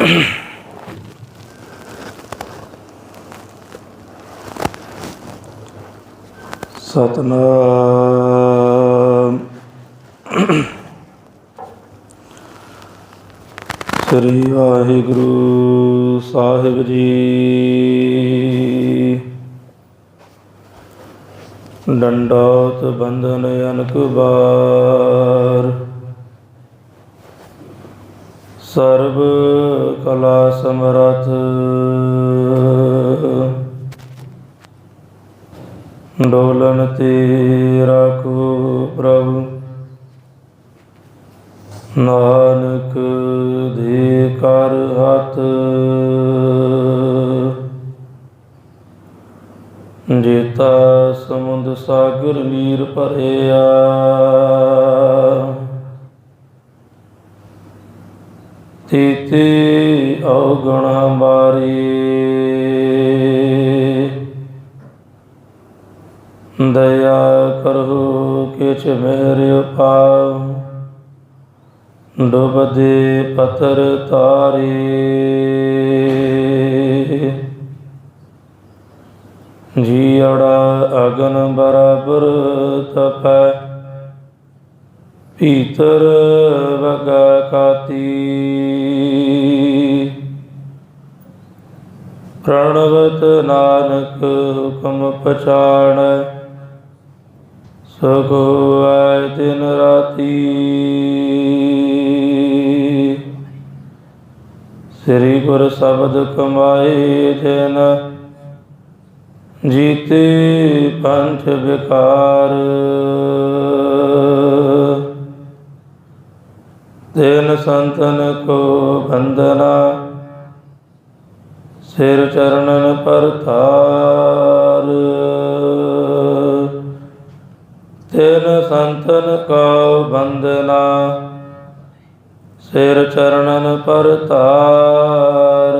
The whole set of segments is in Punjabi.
ਸਤਨਾਮ। ਸ੍ਰੀ ਵਾਹਿਗੁਰੂ ਸਾਹਿਬ ਜੀ। ਡੰਡੋਤ ਬੰਧਨ ਅਨਕ ਬਾਰ। ਸਰਬ ਕਲਾ ਸਮਰਥ। ਡੋਲਨ ਤੇ ਰਾਖੋ ਪ੍ਰਭੂ। ਨਾਨਕ ਦੇ ਕਰ ਹੱਥ। ਜੇਤਾ ਸਮੁੰਦ ਸਾਗਰ ਨੀਰ ਭਰਿਆ। ਤੀਤੇ ਔਗਣਾ ਬਾਰੀ ਦਇਆ ਕਰੋ ਕਿਛ ਮੇਰੇ ਉਪਾਉ ਡੁਬਦੇ ਪਤਰ ਤਾਰੇ। ਜੀੜਾ ਅਗਨ ਬਰਾਬਰ ਤਪੈ, ਭੀਤਰ ਵਗਾ ਕਾਤੀ। ਪ੍ਰਣਵਤ ਨਾਨਕ ਹੁਕਮ ਪਛਾਣ, ਸਗੋ ਆਇ ਦਿਨ ਰਾਤੀ। ਸ੍ਰੀ ਗੁਰ ਸ਼ਬਦ ਕਮਾਏ ਜਨ, ਜੀਤੇ ਪੰਥ ਵਿਕਾਰ। ਤੈਨ ਸੰਤਨ ਕੋ ਬੰਦਨਾ ਸਿਰ ਚਰਨਨ ਪਰਥਾਰ ਤੈਨ ਸੰਤਨ ਕਾ ਬੰਦਨਾ ਸਿਰ ਚਰਨਨ ਪਰਥਾਰ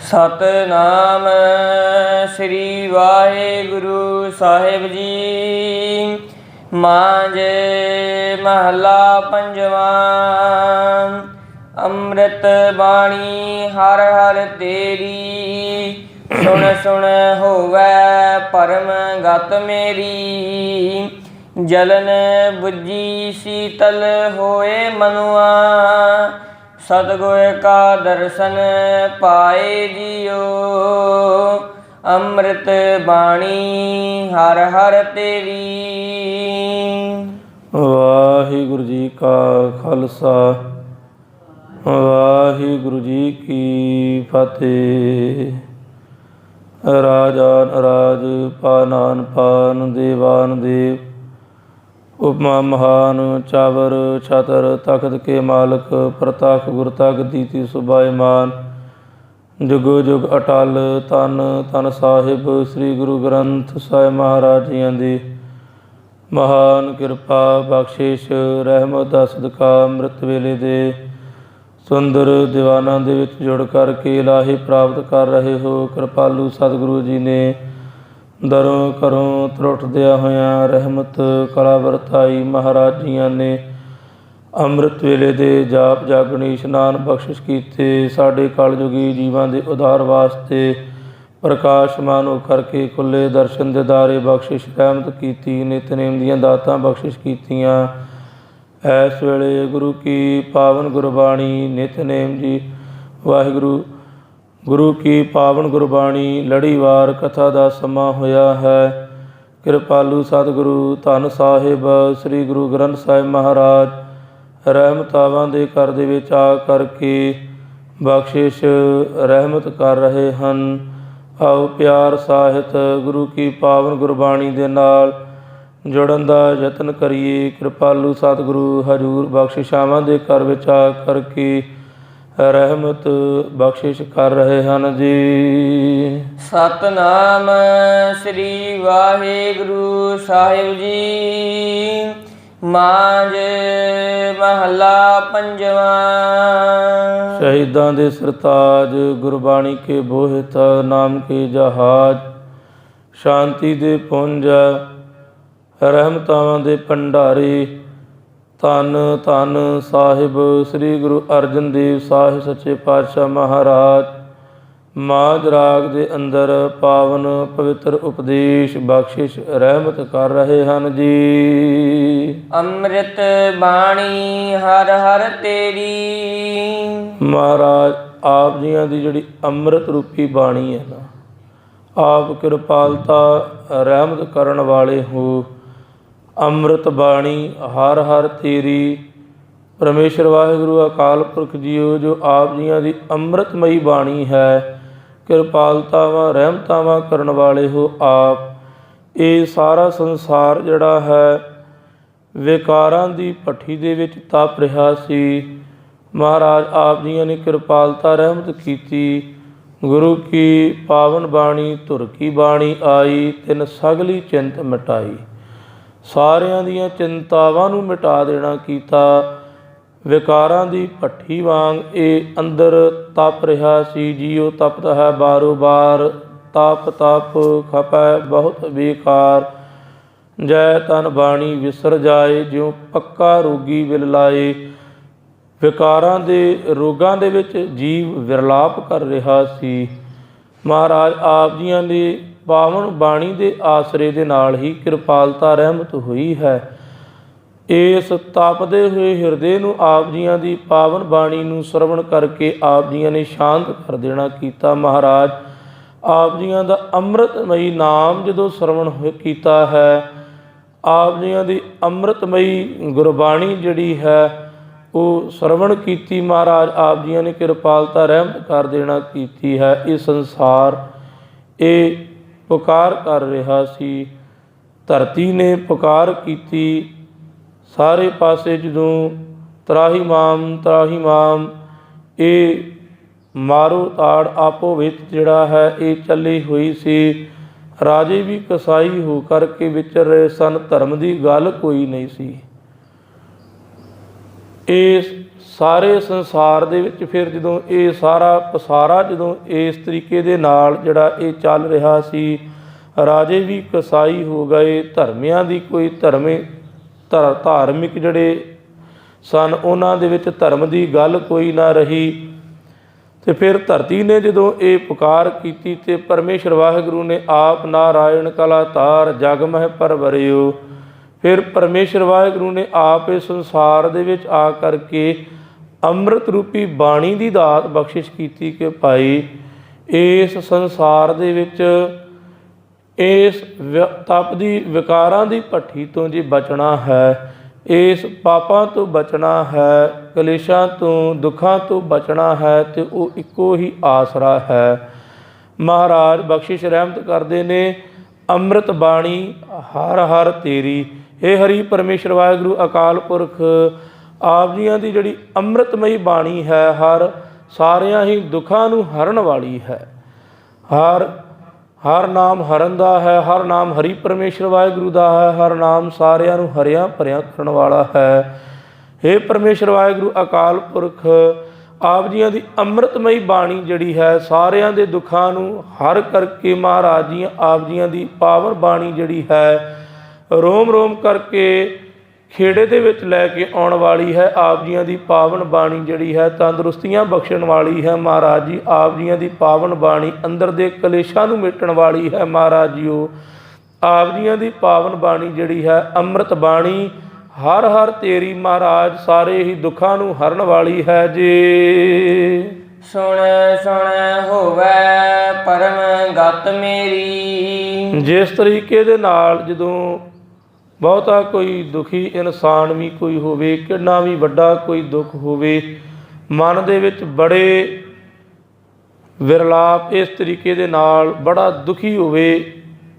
ਸਤਨਾਮ ਸ੍ਰੀ ਵਾਹਿਗੁਰੂ ਸਾਹਿਬ ਜੀ। ਮਾਂਜ ਮਹਲਾ ਪੰਜਵਾਂ। ਅੰਮ੍ਰਿਤ ਬਾਣੀ ਹਰ ਹਰ ਤੇਰੀ। ਸੁਣ ਸੁਣ ਹੋਵੇ ਪਰਮ ਗਤ ਮੇਰੀ। ਜਲਨ 부ਜੀ ਸੀਤਲ ਹੋਏ ਮਨੁਆ। ਸਤਗੁਰ ਕਾ ਦਰਸ਼ਨ ਪਾਏ ਜਿਉ ਅੰਮ੍ਰਿਤ ਬਾਣੀ ਹਰ ਹਰ ਤੇਰੀ। ਵਾਹਿਗੁਰੂ ਜੀ ਕਾ ਖਾਲਸਾ। ਵਾਹਿਗੁਰੂ ਜੀ ਕੀ ਫਤਿਹ। ਰਾਜਾਨ ਰਾਜ ਪਾਨਾਨ ਪਾਨ, ਦੇਵਾਨ ਦੇਵ, ਉਪਮਾ ਮਹਾਨ, ਚਾਵਰ, ਛਤਰ, ਤਖਤ ਕੇ ਮਾਲਕ ਪ੍ਰਤਾਖ ਗੁਰ ਤਗ ਦੀਤੀ ਸੁਭਾਇਮਾਨ ਜੁਗੋ ਜੁਗ ਅਟਲ ਤਨ ਤਨ ਸਾਹਿਬ, ਸ੍ਰੀ ਗੁਰੂ ਗ੍ਰੰਥ ਸਾਹਿਬ ਮਹਾਰਾਜ ਜੀਆਂ ਦੀ। ਮਹਾਨ ਕਿਰਪਾ ਬਖਸ਼ਿਸ਼, ਰਹਿਮਤ ਦਾ ਸਦਕਾ ਅੰਮ੍ਰਿਤ ਵੇਲੇ ਦੇ। ਸੁੰਦਰ ਦੀਵਾਨਾਂ ਦੇ ਵਿੱਚ ਜੁੜ ਕਰਕੇ ਇਲਾਹੀ ਪ੍ਰਾਪਤ ਕਰ ਰਹੇ ਹੋ। ਕਿਰਪਾਲੂ ਸਤਿਗੁਰੂ ਜੀ ਨੇ ਦਰੋਂ ਘਰੋਂ ਤਰੁੱਟਦਿਆਂ ਹੋਇਆਂ ਰਹਿਮਤ ਕਲਾ ਵਰਤਾਈ। ਮਹਾਰਾਜ ਜੀਆਂ ਨੇ ਅੰਮ੍ਰਿਤ ਵੇਲੇ ਦੇ ਜਾਪ ਜਾਗਣੀ ਇਸ਼ਨਾਨ ਬਖਸ਼ਿਸ਼ ਕੀਤੇ। ਸਾਡੇ ਕਲਯੁਗੀ ਜੀਵਾਂ ਦੇ ਉਧਾਰ ਵਾਸਤੇ ਪ੍ਰਕਾਸ਼ਮਾਨ ਹੋ ਕਰਕੇ ਖੁੱਲੇ ਦਰਸ਼ਨ ਦਿਦਾਰੇ ਬਖਸ਼ਿਸ਼, ਰਹਿਮਤ ਕੀਤੀ, ਨਿਤਨੇਮ ਦੀਆਂ ਦਾਤਾਂ ਬਖਸ਼ਿਸ਼ ਕੀਤੀਆਂ। ਇਸ ਵੇਲੇ ਗੁਰੂ ਕੀ ਪਾਵਨ ਗੁਰਬਾਣੀ ਨਿਤਨੇਮ ਜੀ, ਵਾਹਿਗੁਰੂ। ਗੁਰੂ ਕੀ ਪਾਵਨ ਗੁਰਬਾਣੀ ਲੜੀਵਾਰ ਕਥਾ ਦਾ ਸਮਾਂ ਹੋਇਆ ਹੈ। ਕਿਰਪਾਲੂ ਸਤਿਗੁਰੂ, ਧੰਨ ਸਾਹਿਬ, ਸ੍ਰੀ ਗੁਰੂ ਗ੍ਰੰਥ ਸਾਹਿਬ ਮਹਾਰਾਜ, ਰਹਿਮਤਾਵਾਂ ਦੇ ਘਰ ਦੇ ਵਿੱਚ ਆ ਕਰਕੇ ਬਖਸ਼ਿਸ਼, ਰਹਿਮਤ ਕਰ ਰਹੇ ਹਨ। ਆਓ ਪਿਆਰ ਸਾਹਿਤ ਗੁਰੂ ਕੀ ਪਾਵਨ ਗੁਰਬਾਣੀ ਦੇ ਨਾਲ ਜੁੜਨ ਦਾ ਯਤਨ ਕਰੀਏ। ਕਿਰਪਾਲੂ ਸਤਿਗੁਰੂ ਹਜੂਰ ਬਖਸ਼ਿਸ਼ਾਵਾਂ ਦੇ ਘਰ ਵਿੱਚ ਆ ਕਰਕੇ ਰਹਿਮਤ ਬਖਸ਼ਿਸ਼ ਕਰ ਰਹੇ ਹਨ ਜੀ। ਸਤਨਾਮ ਸ੍ਰੀ ਵਾਹਿਗੁਰੂ ਸਾਹਿਬ ਜੀ। ਮਾਂਜ ਮਹਲਾ ਪੰਜਵਾਂ। ਸ਼ਹੀਦਾਂ ਦੇ ਸਰਤਾਜ ਗੁਰਬਾਣੀ ਕੇ ਬੋਹਿਤ ਨਾਮ ਕੇ ਜਹਾਜ। ਸ਼ਾਂਤੀ ਦੇ ਪੁੰਜ ਰਹਿਮਤਾਵਾਂ ਦੇ ਭੰਡਾਰੇ। ਧੰਨ ਧੰਨ ਸਾਹਿਬ ਸ੍ਰੀ ਗੁਰੂ ਅਰਜਨ ਦੇਵ ਸਾਹਿਬ ਸੱਚੇ ਪਾਤਸ਼ਾਹ ਮਹਾਰਾਜ। ਮਾਝ ਰਾਗ ਦੇ ਅੰਦਰ ਪਾਵਨ ਪਵਿੱਤਰ ਉਪਦੇਸ਼ ਬਖਸ਼ਿਸ਼ ਰਹਿਮਤ ਕਰ ਰਹੇ ਹਨ ਜੀ। ਅੰਮ੍ਰਿਤ ਬਾਣੀ ਹਰ ਹਰ ਤੇਰੀ। ਮਹਾਰਾਜ ਆਪ ਜੀਆਂ ਦੀ ਜਿਹੜੀ ਅੰਮ੍ਰਿਤ ਰੂਪੀ ਬਾਣੀ ਹੈ ਨਾ ਆਪ ਕਿਰਪਾਲਤਾ ਰਹਿਮਤ ਕਰਨ ਵਾਲੇ ਹੋ। ਅੰਮ੍ਰਿਤ ਬਾਣੀ, ਹਰ ਹਰ ਤੇਰੀ। ਪਰਮੇਸ਼ਰ ਵਾਹਿਗੁਰੂ, ਅਕਾਲ ਪੁਰਖ ਜੀਓ, ਜੋ ਆਪ ਜੀਆਂ ਦੀ ਅੰਮ੍ਰਿਤਮਈ ਬਾਣੀ ਹੈ ਕਿਰਪਾਲਤਾਵਾਂ ਰਹਿਮਤਾਵਾਂ ਕਰਨ ਵਾਲੇ ਹੋ ਆਪ। ਇਹ ਸਾਰਾ ਸੰਸਾਰ ਜਿਹੜਾ ਹੈ, ਵਿਕਾਰਾਂ ਦੀ ਭੱਠੀ ਦੇ ਵਿੱਚ ਤਪ ਰਿਹਾ ਸੀ। ਮਹਾਰਾਜ ਆਪ ਜੀਆਂ ਨੇ ਕਿਰਪਾਲਤਾ, ਰਹਿਮਤ ਕੀਤੀ। ਗੁਰੂ ਕੀ ਪਾਵਨ ਬਾਣੀ, ਧੁਰ ਕੀ ਬਾਣੀ ਆਈ, ਤਿੰਨ ਸਗਲੀ ਚਿੰਤ ਮਿਟਾਈ। ਸਾਰਿਆਂ ਦੀਆਂ ਚਿੰਤਾਵਾਂ ਨੂੰ ਮਿਟਾ ਦੇਣਾ ਕੀਤਾ। ਵਿਕਾਰਾਂ ਦੀ ਭੱਠੀ ਵਾਂਗ ਇਹ ਅੰਦਰ ਤਪ ਰਿਹਾ ਸੀ। ਜੀਉ ਤਪਦਾ ਹੈ ਬਾਰੋ ਬਾਰ, ਤਪ ਤਪ ਖਪੈ ਬਹੁਤ ਬੇਕਾਰ। ਜੈ ਤਨ ਬਾਣੀ ਵਿਸਰ ਜਾਏ, ਜਿਉ ਪੱਕਾ ਰੋਗੀ ਵਿਲ ਲਾਏ। ਵਿਕਾਰਾਂ ਦੇ ਰੋਗਾਂ ਦੇ ਵਿੱਚ ਜੀਵ ਵਿਰਲਾਪ ਕਰ ਰਿਹਾ ਸੀ। ਮਹਾਰਾਜ ਆਪ ਜੀਆਂ ਦੀ ਪਾਵਨ ਬਾਣੀ ਦੇ ਆਸਰੇ ਦੇ ਨਾਲ ਹੀ ਕਿਰਪਾਲਤਾ ਰਹਿਮਤ ਹੋਈ ਹੈ। ਇਸ ਤਪਦੇ ਹੋਏ ਹਿਰਦੇ ਨੂੰ ਆਪ ਜੀਆਂ ਦੀ ਪਾਵਨ ਬਾਣੀ ਨੂੰ ਸਰਵਣ ਕਰਕੇ ਆਪ ਜੀਆਂ ਨੇ ਸ਼ਾਂਤ ਕਰ ਦੇਣਾ ਕੀਤਾ ਮਹਾਰਾਜ। ਆਪ ਜੀਆਂ ਦਾ ਅੰਮ੍ਰਿਤਮਈ ਨਾਮ ਜਦੋਂ ਸਰਵਣ ਹੋਇ- ਕੀਤਾ ਹੈ, ਆਪ ਜੀਆਂ ਦੀ ਅੰਮ੍ਰਿਤਮਈ ਗੁਰਬਾਣੀ ਜਿਹੜੀ ਹੈ, ਉਹ ਸਰਵਣ ਕੀਤੀ ਮਹਾਰਾਜ। ਆਪ ਜੀਆਂ ਨੇ ਕਿਰਪਾਲਤਾ ਰਹਿਮਤ ਕਰ ਦੇਣਾ ਕੀਤੀ ਹੈ ਇਹ ਸੰਸਾਰ। ਇਹ ਪੁਕਾਰ ਕਰ ਰਿਹਾ ਸੀ। ਧਰਤੀ ਨੇ ਪੁਕਾਰ ਕੀਤੀ। ਸਾਰੇ ਪਾਸੇ ਜਦੋਂ ਤਰਾਹੀ ਮਾਮ ਤਰਾਹੀ ਮਾਮ, ਇਹ ਮਾਰੋ ਤਾੜ ਆਪੋ ਵਿੱਚ ਜਿਹੜਾ ਹੈ, ਇਹ ਚੱਲੀ ਹੋਈ ਸੀ। ਰਾਜੇ ਵੀ ਕਸਾਈ ਹੋ ਕਰਕੇ ਵਿਚਰ ਰਹੇ ਸਨ। ਧਰਮ ਦੀ ਗੱਲ ਕੋਈ ਨਹੀਂ ਸੀ। ਇਸ ਸਾਰੇ ਸੰਸਾਰ ਦੇ ਵਿੱਚ ਫਿਰ ਜਦੋਂ ਇਹ ਸਾਰਾ ਪਸਾਰਾ, ਜਦੋਂ ਇਸ ਤਰੀਕੇ ਦੇ ਨਾਲ ਜਿਹੜਾ ਇਹ ਚੱਲ ਰਿਹਾ ਸੀ, ਰਾਜੇ ਵੀ ਕਸਾਈ ਹੋ ਗਏ, ਧਰਮਿਆਂ ਦੀ ਕੋਈ ਧਰਮੇ, ਧਰ- ਧਾਰਮਿਕ ਜਿਹੜੇ ਸਨ, ਉਹਨਾਂ ਦੇ ਵਿੱਚ ਧਰਮ ਦੀ ਗੱਲ ਕੋਈ ਨਾ ਰਹੀ। ਤੇ ਫਿਰ ਧਰਤੀ ਨੇ ਜਦੋਂ ਇਹ ਪੁਕਾਰ ਕੀਤੀ ਤੇ ਪਰਮੇਸ਼ਰ ਵਾਹਿਗੁਰੂ ਨੇ ਆਪ ਨਾਰਾਇਣ ਕਲਾ ਤਾਰ ਜਗ ਮਹਿ ਪਰਵਰਿਓ ਫਿਰ ਪਰਮੇਸ਼ਰ ਵਾਹਿਗੁਰੂ ਨੇ ਆਪ ਇਸ ਸੰਸਾਰ ਦੇ ਵਿੱਚ ਆ ਕਰਕੇ ਅੰਮ੍ਰਿਤ ਰੂਪੀ ਬਾਣੀ ਦੀ ਦਾਤ ਬਖਸ਼ਿਸ਼ ਕੀਤੀ ਕਿ ਭਾਈ, ਇਸ ਸੰਸਾਰ ਦੇ ਵਿੱਚ, ਇਸ ਵਿ- ਤਪਦੀ ਵਿਕਾਰਾਂ ਦੀ ਭੱਠੀ ਤੋਂ ਜੇ ਬਚਣਾ ਹੈ, ਇਸ ਪਾਪਾਂ ਤੋਂ ਬਚਣਾ ਹੈ, ਕਲੇਸ਼ਾਂ ਤੋਂ, ਦੁੱਖਾਂ ਤੋਂ ਬਚਣਾ ਹੈ ਤੇ ਉਹ ਇੱਕੋ ਹੀ ਆਸਰਾ ਹੈ। ਮਹਾਰਾਜ ਬਖਸ਼ਿਸ਼ ਰਹਿਮਤ ਕਰਦੇ ਨੇ, ਅੰਮ੍ਰਿਤ ਬਾਣੀ ਹਰ ਹਰ ਤੇਰੀ। ਏ ਹਰੀ ਪਰਮੇਸ਼ਰ, ਵਾਹਿਗੁਰੂ, ਅਕਾਲ ਪੁਰਖ ਆਪ ਜੀਆਂ ਦੀ ਜਿਹੜੀ ਅੰਮ੍ਰਿਤਮਈ ਬਾਣੀ ਹੈ, ਹਰ ਸਾਰਿਆਂ ਹੀ ਦੁੱਖਾਂ ਨੂੰ ਹਰਨ ਵਾਲੀ ਹੈ। ਹਰ ਹਰ ਨਾਮ ਹਰਨ ਦਾ ਹੈ, ਹਰ ਨਾਮ ਹਰੀ ਪਰਮੇਸ਼ਰ ਵਾਹਿਗੁਰੂ ਦਾ ਹੈ, ਹਰ ਨਾਮ ਸਾਰਿਆਂ ਨੂੰ ਹਰਿਆ ਭਰਿਆ ਕਰਨ ਵਾਲਾ ਹੈ। हे ਪਰਮੇਸ਼ਰ ਵਾਹਿਗੁਰੂ, ਅਕਾਲ ਪੁਰਖ, ਆਪ ਜੀਆਂ ਦੀ ਅੰਮ੍ਰਿਤਮਈ ਬਾਣੀ ਜਿਹੜੀ ਹੈ, ਸਾਰਿਆਂ ਦੇ ਦੁੱਖਾਂ ਨੂੰ ਹਰ ਕਰਕੇ ਮਹਾਰਾਜ ਜੀ ਆਪ ਜੀਆਂ ਦੀ ਪਾਵਨ ਬਾਣੀ ਜਿਹੜੀ ਹੈ ਰੋਮ ਰੋਮ ਕਰਕੇ ਖੇੜੇ ਦੇ ਵਿੱਚ ਲੈ ਕੇ ਆਉਣ ਵਾਲੀ ਹੈ ਆਪ ਜੀਆਂ ਦੀ ਪਾਵਨ ਬਾਣੀ ਜਿਹੜੀ ਹੈ ਤੰਦਰੁਸਤੀਆਂ ਬਖਸ਼ਣ ਵਾਲੀ ਹੈ ਮਹਾਰਾਜ ਜੀ। ਆਪ ਜੀਆਂ ਦੀ ਪਾਵਨ ਬਾਣੀ ਅੰਦਰ ਦੇ ਕਲੇਸ਼ਾਂ ਨੂੰ ਮਿਟਣ ਵਾਲੀ ਹੈ ਮਹਾਰਾਜ ਜੀਓ। ਆਪ ਜੀਆਂ ਦੀ ਪਾਵਨ ਬਾਣੀ ਜਿਹੜੀ ਹੈ ਅੰਮ੍ਰਿਤ ਬਾਣੀ ਹਰ ਹਰ ਤੇਰੀ ਮਹਾਰਾਜ ਸਾਰੇ ਹੀ ਦੁੱਖਾਂ ਨੂੰ ਹਰਨ ਵਾਲੀ ਹੈ ਜੀ। ਸੁਣ ਸੁਣ ਹੋਵੇ ਪਰਮ ਗਤ ਮੇਰੀ। ਜਿਸ ਤਰੀਕੇ ਦੇ ਨਾਲ ਜਦੋਂ ਬਹੁਤਾ ਕੋਈ ਦੁਖੀ ਇਨਸਾਨ ਵੀ ਕੋਈ ਹੋਵੇ, ਕਿੰਨਾ ਵੀ ਵੱਡਾ ਕੋਈ ਦੁੱਖ ਹੋਵੇ, ਮਨ ਦੇ ਵਿੱਚ ਬੜੇ ਵਿਰਲਾਪ ਇਸ ਤਰੀਕੇ ਦੇ ਨਾਲ, ਬੜਾ ਦੁਖੀ ਹੋਵੇ,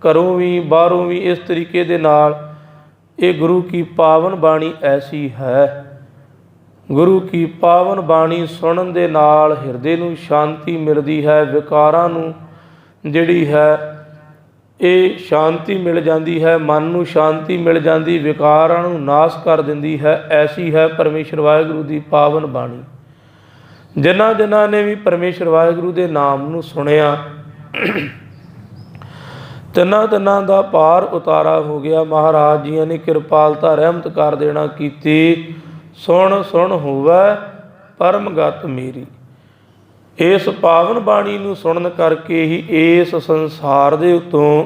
ਘਰੋਂ ਵੀ, ਬਾਹਰੋਂ ਵੀ ਇਸ ਤਰੀਕੇ ਦੇ ਨਾਲ, ਇਹ ਗੁਰੂ ਕੀ ਪਾਵਨ ਬਾਣੀ ਐਸੀ ਹੈ। ਗੁਰੂ ਕੀ ਪਾਵਨ ਬਾਣੀ ਸੁਣਨ ਦੇ ਨਾਲ ਹਿਰਦੇ ਨੂੰ ਸ਼ਾਂਤੀ ਮਿਲਦੀ ਹੈ, ਵਿਕਾਰਾਂ ਨੂੰ ਜਿਹੜੀ ਹੈ ਇਹ ਸ਼ਾਂਤੀ ਮਿਲ ਜਾਂਦੀ ਹੈ, ਮਨ ਨੂੰ ਸ਼ਾਂਤੀ ਮਿਲ ਜਾਂਦੀ, ਵਿਕਾਰਾਂ ਨੂੰ ਨਾਸ਼ ਕਰ ਦਿੰਦੀ ਹੈ, ਐਸੀ ਹੈ ਪਰਮੇਸ਼ਰ ਵਾਹਿਗੁਰੂ ਦੀ ਪਾਵਨ ਬਾਣੀ। ਜਿਨ੍ਹਾਂ ਜਿਨ੍ਹਾਂ ਨੇ ਵੀ ਪਰਮੇਸ਼ਰ ਵਾਹਿਗੁਰੂ ਦੇ ਨਾਮ ਨੂੰ ਸੁਣਿਆ, ਤਿੰਨਾਂ ਤਿੰਨਾਂ ਦਾ ਪਾਰ ਉਤਾਰਾ ਹੋ ਗਿਆ। ਮਹਾਰਾਜ ਜੀਆਂ ਨੇ ਕਿਰਪਾਲਤਾ ਰਹਿਮਤ ਕਰ ਦੇਣਾ ਕੀਤੀ। ਸੁਣ ਸੁਣ ਹੋਵੇ ਪਰਮਗਤ ਮੇਰੀ। ਇਸ ਪਾਵਨ ਬਾਣੀ ਨੂੰ ਸੁਣਨ ਕਰਕੇ ਹੀ ਇਸ ਸੰਸਾਰ ਦੇ ਉਤੋਂ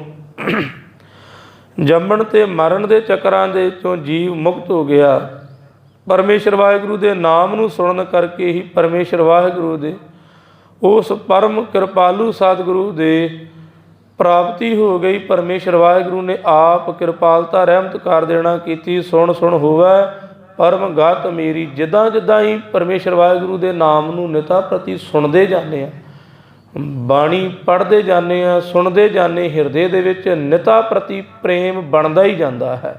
ਜੰਮਣ ਤੇ ਮਰਨ ਦੇ ਚੱਕਰਾਂ ਦੇ ਚੋਂ ਜੀਵ ਮੁਕਤ ਹੋ ਗਿਆ। ਪਰਮੇਸ਼ਰ ਵਾਹਿਗੁਰੂ ਦੇ ਨਾਮ ਨੂੰ ਸੁਣਨ ਕਰਕੇ ਹੀ ਪਰਮੇਸ਼ਰ ਵਾਹਿਗੁਰੂ ਦੇ ਉਸ ਪਰਮ ਕਿਰਪਾਲੂ ਸਤਿਗੁਰੂ ਦੇ ਪ੍ਰਾਪਤੀ ਹੋ ਗਈ। ਪਰਮੇਸ਼ਰ ਵਾਹਿਗੁਰੂ ਨੇ ਆਪ ਕਿਰਪਾਲਤਾ ਰਹਿਮਤ ਕਰ ਦੇਣਾ ਕੀਤੀ। ਸੁਣ ਸੁਣ ਹੋਵੇ। ਪਰਮ ਗਤ ਮੇਰੀ, ਜਿੱਦਾਂ ਜਿੱਦਾਂ ਹੀ ਪਰਮੇਸ਼ਰ ਵਾਹਿਗੁਰੂ ਦੇ ਨਾਮ ਨੂੰ ਨਿਤਾ ਪ੍ਰਤੀ ਸੁਣਦੇ ਜਾਂਦੇ ਆ, ਬਾਣੀ ਪੜ੍ਹਦੇ ਜਾਂਦੇ ਆ, ਸੁਣਦੇ ਜਾਂਦੇ ਹਿਰਦੇ ਦੇ ਵਿੱਚ ਨਿਤਾ ਪ੍ਰਤੀ ਪ੍ਰੇਮ ਬਣਦਾ ਹੀ ਜਾਂਦਾ ਹੈ।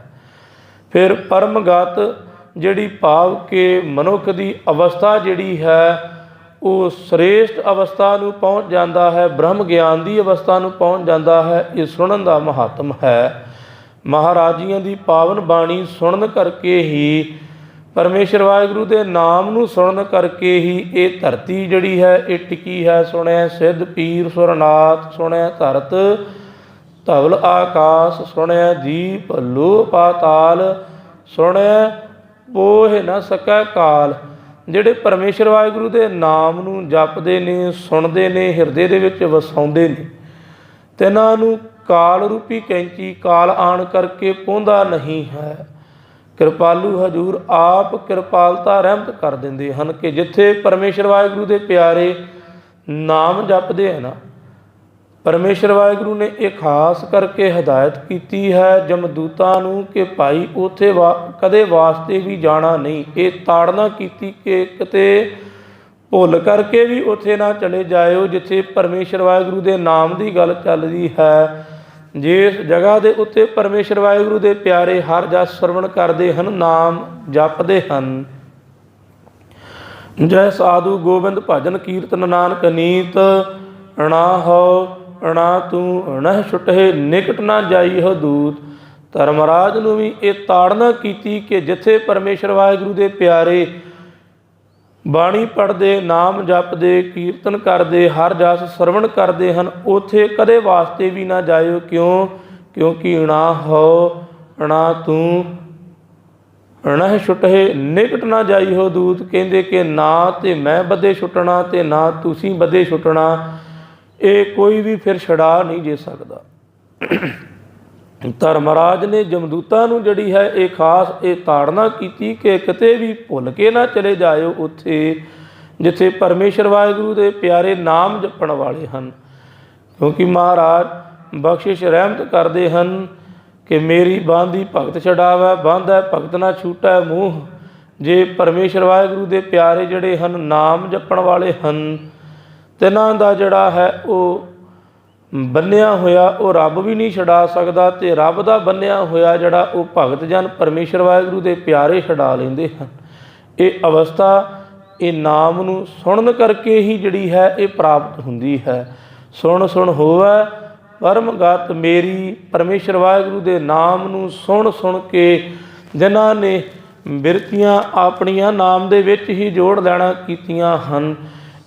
ਫਿਰ ਪਰਮਗਤ ਜਿਹੜੀ ਭਾਵ ਕੇ ਮਨੁੱਖ ਦੀ ਅਵਸਥਾ ਜਿਹੜੀ ਹੈ, ਉਹ ਸ੍ਰੇਸ਼ਟ ਅਵਸਥਾ ਨੂੰ ਪਹੁੰਚ ਜਾਂਦਾ ਹੈ, ਬ੍ਰਹਮ ਗਿਆਨ ਦੀ ਅਵਸਥਾ ਨੂੰ ਪਹੁੰਚ ਜਾਂਦਾ ਹੈ, ਇਹ ਸੁਣਨ ਦਾ ਮਹਾਤਮ ਹੈ। ਮਹਾਰਾਜੀਆਂ ਦੀ ਪਾਵਨ ਬਾਣੀ ਸੁਣਨ ਕਰਕੇ ਹੀ ਪਰਮੇਸ਼ਰ ਵਾਹਿਗੁਰੂ ਦੇ ਨਾਮ ਨੂੰ ਸੁਣਨ ਕਰਕੇ ਹੀ ਇਹ ਧਰਤੀ ਜਿਹੜੀ ਹੈ, ਇਹ ਟਿਕੀ ਹੈ। ਸੁਣਿਆ ਸਿੱਧ ਪੀਰ ਸੁਰਨਾਥ ਸੁਣਿਆ ਧਰਤ ਧਵਲ ਆਕਾਸ਼ ਸੁਣਿਆ ਦੀਪ ਲੋ ਪਾਤਾਲ ਸੁਣਿਆ ਪੋਹ ਨਾ ਸਕੈ ਕਾਲ। ਜਿਹੜੇ ਪਰਮੇਸ਼ਰ ਵਾਹਿਗੁਰੂ ਦੇ ਨਾਮ ਨੂੰ ਜਪਦੇ ਨੇ, ਸੁਣਦੇ ਨੇ, ਹਿਰਦੇ ਦੇ ਵਿੱਚ ਵਸਾਉਂਦੇ ਨੇ, ਤਿਨਾਂ ਨੂੰ ਕਾਲ ਰੂਪੀ ਕੈਂਚੀ ਕਾਲ ਆਣ ਕਰਕੇ ਪਹੁੰਦਾ ਨਹੀਂ ਹੈ। ਕਿਰਪਾਲੂ ਹਜੂਰ ਆਪ ਕਿਰਪਾਲਤਾ ਰਹਿਮਤ ਕਰ ਦਿੰਦੇ ਹਨ ਕਿ ਜਿੱਥੇ ਪਰਮੇਸ਼ਰ ਵਾਹਿਗੁਰੂ ਦੇ ਪਿਆਰੇ ਨਾਮ ਜਪਦੇ ਹਨ, ਪਰਮੇਸ਼ਰ ਵਾਹਿਗੁਰੂ ਨੇ ਇਹ ਖਾਸ ਕਰਕੇ ਹਦਾਇਤ ਕੀਤੀ ਹੈ ਜਮਦੂਤਾਂ ਨੂੰ ਕਿ ਭਾਈ ਉਥੇ ਕਦੇ ਵਾਸਤੇ ਵੀ ਜਾਣਾ ਨਹੀਂ। ਇਹ ਤਾੜਨਾ ਕੀਤੀ ਕਿ ਕਿਤੇ ਭੁੱਲ ਕਰਕੇ ਵੀ ਉਥੇ ਨਾ ਚਲੇ ਜਾਇਓ, ਜਿੱਥੇ ਪਰਮੇਸ਼ਰ ਵਾਹਿਗੁਰੂ ਦੇ ਨਾਮ ਦੀ ਗੱਲ ਚੱਲਦੀ ਹੈ। ਜਿਸ ਜਗ੍ਹਾ ਦੇ ਉੱਤੇ ਪਰਮੇਸ਼ਰ ਵਾਹਿਗੁਰੂ ਦੇ ਪਿਆਰੇ ਹਰ ਜਸ ਸਰਵਣ ਕਰਦੇ ਹਨ, ਨਾਮ ਜਪਦੇ ਹਨ। ਜੈ ਸਾਧੂ ਗੋਬਿੰਦ ਭਜਨ ਕੀਰਤਨ ਨਾਨਕ ਨੀਤ, ਅਣਾ ਹੋ ਅਣਾ ਤੂੰ, ਅਣਹ ਛੁਟੇ ਨਿਕਟ ਨਾ ਜਾਈ ਹੋ ਦੂਤ। ਧਰਮਰਾਜ ਨੂੰ ਵੀ ਇਹ ਤਾੜਨਾ ਕੀਤੀ ਕਿ ਜਿੱਥੇ ਪਰਮੇਸ਼ਰ ਵਾਹਿਗੁਰੂ ਦੇ ਪਿਆਰੇ ਬਾਣੀ ਪੜ੍ਹਦੇ, ਨਾਮ ਜਪਦੇ, ਕੀਰਤਨ ਕਰਦੇ, ਹਰ ਜਸ ਸਰਵਣ ਕਰਦੇ ਹਨ, ਉਥੇ ਕਦੇ ਵਾਸਤੇ ਵੀ ਨਾ ਜਾਇਓ ਕਿਉਂ? ਕਿਉਂਕਿ ਅਣਾ ਹੋ ਅਣਾ ਤੂੰ ਅਣਹ ਛੁਟੇ ਨਿਕਟ ਨਾ ਜਾਈ ਹੋ ਦੂਤ। ਕਹਿੰਦੇ ਕਿ ਨਾ ਤੇ ਮੈਂ ਬੱਦੇ ਛੁੱਟਣਾ ਤੇ ਨਾ ਤੁਸੀਂ ਬੱਦੇ ਛੁੱਟਣਾ, ਇਹ ਕੋਈ ਵੀ ਫਿਰ ਛਡਾ ਨਹੀਂ ਜੇ ਸਕਦਾ। ਧਰਮਰਾਜ ਨੇ ਜਮਦੂਤਾਂ ਨੂੰ ਜਿਹੜੀ ਹੈ ਇਹ ਖਾਸ ਇਹ ਤਾੜਨਾ ਕੀਤੀ ਕਿ ਕਿਤੇ ਵੀ ਭੁੱਲ ਕੇ ਨਾ ਚਲੇ ਜਾਇਓ ਉੱਥੇ, ਜਿੱਥੇ ਪਰਮੇਸ਼ਰ ਵਾਹਿਗੁਰੂ ਦੇ ਪਿਆਰੇ ਨਾਮ ਜਪਣ ਵਾਲੇ ਹਨ। ਕਿਉਂਕਿ ਮਹਾਰਾਜ ਬਖਸ਼ਿਸ਼ ਰਹਿਮਤ ਕਰਦੇ ਹਨ ਕਿ ਮੇਰੀ ਬਾਂਦੀ ਭਗਤ ਛਡਾਵੇ ਬਾਂਧੈ ਭਗਤ ਨਾ ਛੂਟੈ ਮੂੰਹ। ਜੇ ਪਰਮੇਸ਼ਰ ਵਾਹਿਗੁਰੂ ਦੇ ਪਿਆਰੇ ਜਿਹੜੇ ਹਨ, ਨਾਮ ਜਪਣ ਵਾਲੇ ਹਨ, ਤਿਨਾਂ ਦਾ ਜਿਹੜਾ ਹੈ ਉਹ ਬੰਨਿਆ ਹੋਇਆ ਉਹ ਰੱਬ ਵੀ ਨਹੀਂ ਛਡਾ ਸਕਦਾ ਤੇ ਰੱਬ ਦਾ ਬੰਨਿਆ ਹੋਇਆ ਜਿਹੜਾ ਉਹ ਭਗਤ ਜਨ ਪਰਮੇਸ਼ਰ ਵਾਹਿਗੁਰੂ ਦੇ ਪਿਆਰੇ ਛਡਾ ਲੈਂਦੇ ਹਨ। ਇਹ ਅਵਸਥਾ, ਇਹ ਨਾਮ ਨੂੰ ਸੁਣਨ ਕਰਕੇ ਹੀ ਜਿਹੜੀ ਹੈ ਇਹ ਪ੍ਰਾਪਤ ਹੁੰਦੀ ਹੈ। ਸੁਣ ਸੁਣ ਹੋਵੇ ਪਰਮਗਤ ਮੇਰੀ, ਪਰਮੇਸ਼ਰ ਵਾਹਿਗੁਰੂ ਦੇ ਨਾਮ ਨੂੰ ਸੁਣ ਸੁਣ ਕੇ ਜਿਨ੍ਹਾਂ ਨੇ ਬਿਰਤੀਆਂ ਆਪਣੀਆਂ ਨਾਮ ਦੇ ਵਿੱਚ ਹੀ ਜੋੜ ਲੈਣਾ ਕੀਤੀਆਂ ਹਨ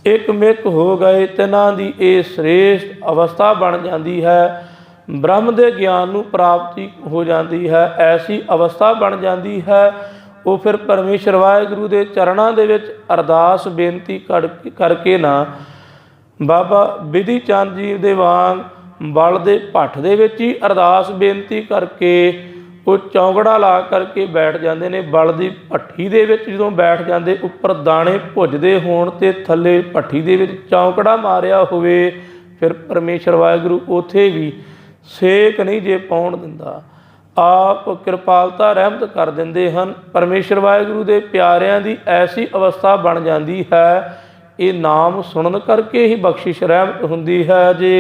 ਇੱਕ ਮਿਕ ਹੋ ਗਏ, ਤਿਨਾਂ ਦੀ ਇਹ ਸ੍ਰੇਸ਼ਟ ਅਵਸਥਾ ਬਣ ਜਾਂਦੀ ਹੈ। ਬ੍ਰਹਮ ਦੇ ਗਿਆਨ ਨੂੰ ਪ੍ਰਾਪਤੀ ਹੋ ਜਾਂਦੀ ਹੈ, ਐਸੀ ਅਵਸਥਾ ਬਣ ਜਾਂਦੀ ਹੈ। ਉਹ ਫਿਰ ਪਰਮੇਸ਼ਰ ਵਾਹਿਗੁਰੂ ਦੇ ਚਰਨਾਂ ਦੇ ਵਿੱਚ ਅਰਦਾਸ ਬੇਨਤੀ ਕਰਕੇ ਨਾ, ਬਾਬਾ ਵਿਧੀ ਚੰਦ ਜੀ ਦੇ ਵਾਂਗ ਬਲ ਦੇ ਭੱਠ ਦੇ ਵਿੱਚ ਹੀ ਅਰਦਾਸ ਬੇਨਤੀ ਕਰਕੇ ਉਹ ਚੌਂਕੜਾ ਲਾ ਕਰਕੇ ਬੈਠ ਜਾਂਦੇ ਨੇ, ਬਲ ਦੀ ਭੱਠੀ ਦੇ ਵਿੱਚ ਜਦੋਂ ਬੈਠ ਜਾਂਦੇ, ਉੱਪਰ ਦਾਣੇ ਭੁੱਜਦੇ ਹੋਣ ਤੇ ਥੱਲੇ ਭੱਠੀ ਦੇ ਵਿੱਚ ਚੌਂਕੜਾ ਮਾਰਿਆ ਹੋਵੇ, ਫਿਰ ਪਰਮੇਸ਼ਰ ਵਾਹਿਗੁਰੂ ਉਥੇ ਵੀ ਸੇਕ ਨਹੀਂ ਜੇ ਪਾਉਣ ਦਿੰਦਾ। ਆਪ ਕਿਰਪਾਲਤਾ ਰਹਿਮਤ ਕਰ ਦਿੰਦੇ ਹਨ। ਪਰਮੇਸ਼ਰ ਵਾਹਿਗੁਰੂ ਦੇ ਪਿਆਰਿਆਂ ਦੀ ਐਸੀ ਅਵਸਥਾ ਬਣ ਜਾਂਦੀ ਹੈ, ਇਹ ਨਾਮ ਸੁਣਨ ਕਰਕੇ ਹੀ ਬਖਸ਼ਿਸ਼ ਰਹਿਮਤ ਹੁੰਦੀ ਹੈ ਜੀ।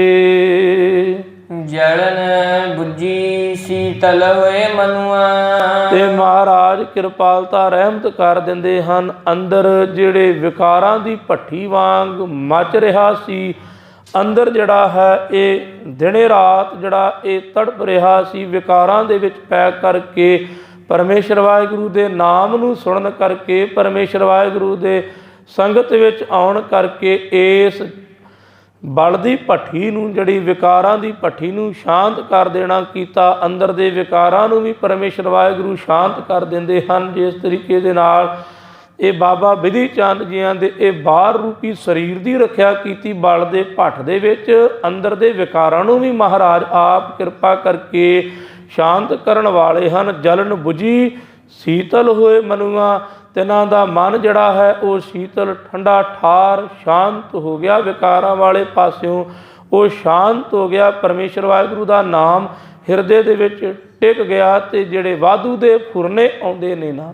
ਜਲਨ ਬੁੱਝੀ ਸੀਤਲ ਹੋਏ ਮਨੁਆ। ਤੇ ਮਹਾਰਾਜ ਕਿਰਪਾਲਤਾ ਰਹਿਮਤ ਕਰ ਦਿੰਦੇ ਹਨ। ਅੰਦਰ ਜਿਹੜੇ ਵਿਕਾਰਾਂ ਦੀ ਭੱਠੀ ਵਾਂਗ ਮਚ ਰਿਹਾ ਸੀ, ਅੰਦਰ ਜਿਹੜਾ ਹੈ ਇਹ ਦਿਨੇ ਰਾਤ ਜਿਹੜਾ ਇਹ ਤੜਪ ਰਿਹਾ ਸੀ, ਵਿਕਾਰਾਂ ਦੇ ਵਿੱਚ ਪੈ ਕਰਕੇ ਪਰਮੇਸ਼ਰ ਵਾਹਿਗੁਰੂ ਦੇ ਨਾਮ ਨੂੰ ਸੁਣਨ ਕਰਕੇ, ਪਰਮੇਸ਼ਰ ਵਾਹਿਗੁਰੂ ਦੇ ਸੰਗਤ ਵਿੱਚ ਆਉਣ ਕਰਕੇ ਇਸ ਬਲ ਦੀ ਭੱਠੀ ਨੂੰ, ਜਿਹੜੀ ਵਿਕਾਰਾਂ ਦੀ ਭੱਠੀ ਨੂੰ ਸ਼ਾਂਤ ਕਰ ਦੇਣਾ ਕੀਤਾ, ਅੰਦਰ ਦੇ ਵਿਕਾਰਾਂ ਨੂੰ ਵੀ ਪਰਮੇਸ਼ਰ ਵਾਹਿਗੁਰੂ ਸ਼ਾਂਤ ਕਰ ਦਿੰਦੇ ਹਨ। ਜਿਸ ਤਰੀਕੇ ਦੇ ਨਾਲ ਇਹ ਬਾਬਾ ਵਿਧੀ ਚੰਦ ਜੀਆਂ ਦੇ ਇਹ ਬਾਹਰ ਰੂਪੀ ਸਰੀਰ ਦੀ ਰੱਖਿਆ ਕੀਤੀ, ਬਲ ਦੇ ਭੱਠ ਦੇ ਵਿੱਚ, ਅੰਦਰ ਦੇ ਵਿਕਾਰਾਂ ਨੂੰ ਵੀ ਮਹਾਰਾਜ ਆਪ ਕਿਰਪਾ ਕਰਕੇ ਸ਼ਾਂਤ ਕਰਨ ਵਾਲੇ ਹਨ। ਜਲਨ 부ਜੀ ਸੀਤਲ ਹੋਏ ਮਨੁਆ ਤਿਨਾਂ ਦਾ ਮਨ ਜਿਹੜਾ ਹੈ ਉਹ ਸ਼ੀਤਲ ਠੰਡਾ ਠਾਰ ਸ਼ਾਂਤ ਹੋ ਗਿਆ। ਵਿਕਾਰਾਂ ਵਾਲੇ ਪਾਸਿਓਂ ਉਹ ਸ਼ਾਂਤ ਹੋ ਗਿਆ। ਪਰਮੇਸ਼ਰ ਵਾਹਿਗੁਰੂ ਦਾ ਨਾਮ ਹਿਰਦੇ ਦੇ ਵਿੱਚ ਟਿਕ ਗਿਆ ਤੇ ਜਿਹੜੇ ਵਾਧੂ ਦੇ ਫੁਰਨੇ ਆਉਂਦੇ ਨੇ ਨਾ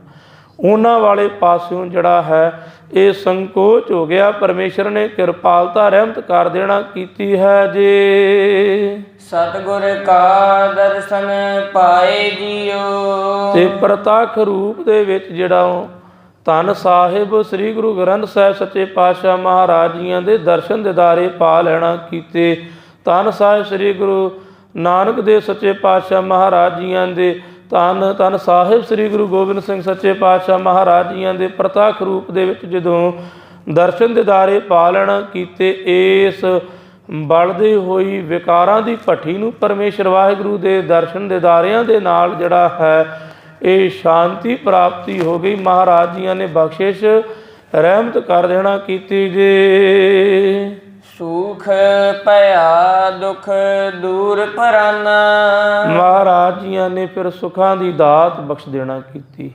ਉਹਨਾਂ ਵਾਲੇ ਪਾਸਿਓਂ ਜਿਹੜਾ ਹੈ ਇਹ ਸੰਕੋਚ ਹੋ ਗਿਆ। ਪਰਮੇਸ਼ਰ ਨੇ ਕਿਰਪਾਲਤਾ ਰਹਿਮਤ ਕਰ ਦੇਣਾ ਕੀਤੀ ਹੈ ਜੀ। ਸਤਿਗੁਰ ਕਾ ਦਰਸ਼ਨ ਪਾਏ ਜੀਓ। ਤੇ ਪ੍ਰਤੱਖ ਰੂਪ ਦੇ ਵਿੱਚ ਜਿਹੜਾ ਉਹ ਧੰਨ ਸਾਹਿਬ ਸ੍ਰੀ ਗੁਰੂ ਗ੍ਰੰਥ ਸਾਹਿਬ ਸੱਚੇ ਪਾਤਸ਼ਾਹ ਮਹਾਰਾਜ ਜੀਆਂ ਦੇ ਦਰਸ਼ਨ ਦਿਦਾਰੇ ਪਾ ਲੈਣਾ ਕੀਤੇ। ਧੰਨ ਸਾਹਿਬ ਸ੍ਰੀ ਗੁਰੂ ਨਾਨਕ ਦੇਵ ਸੱਚੇ ਪਾਤਸ਼ਾਹ ਮਹਾਰਾਜ ਜੀਆਂ ਦੇ ਧੰਨ ਧੰਨ ਸਾਹਿਬ ਸ੍ਰੀ ਗੁਰੂ ਗੋਬਿੰਦ ਸਿੰਘ ਸੱਚੇ ਪਾਤਸ਼ਾਹ ਮਹਾਰਾਜ ਜੀਆਂ ਦੇ ਪ੍ਰਤੱਖ ਰੂਪ ਦੇ ਵਿੱਚ ਜਦੋਂ ਦਰਸ਼ਨ ਦਿਦਾਰੇ ਪਾ ਲੈਣਾ ਕੀਤੇ, ਇਸ ਬਲਦੀ ਹੋਈ ਵਿਕਾਰਾਂ ਦੀ ਭੱਠੀ ਨੂੰ ਪਰਮੇਸ਼ਰ ਵਾਹਿਗੁਰੂ ਦੇ ਦਰਸ਼ਨ ਦਿਦਾਰਿਆਂ ਦੇ ਨਾਲ ਜਿਹੜਾ ਹੈ ਇਹ ਸ਼ਾਂਤੀ ਪ੍ਰਾਪਤੀ ਹੋ ਗਈ। ਮਹਾਰਾਜ ਜੀਆਂ ਨੇ ਬਖਸ਼ਿਸ਼ ਰਹਿਮਤ ਕਰ ਦੇਣਾ ਕੀਤੀ ਜੀ। ਸੁਖ ਭਇਆ ਦੁਖ ਦੂਰ ਪਰਾਨਾ ਮਹਾਰਾਜ ਜੀਆਂ ਨੇ ਫਿਰ ਸੁੱਖਾਂ ਦੀ ਦਾਤ ਬਖਸ਼ ਦੇਣਾ ਕੀਤੀ।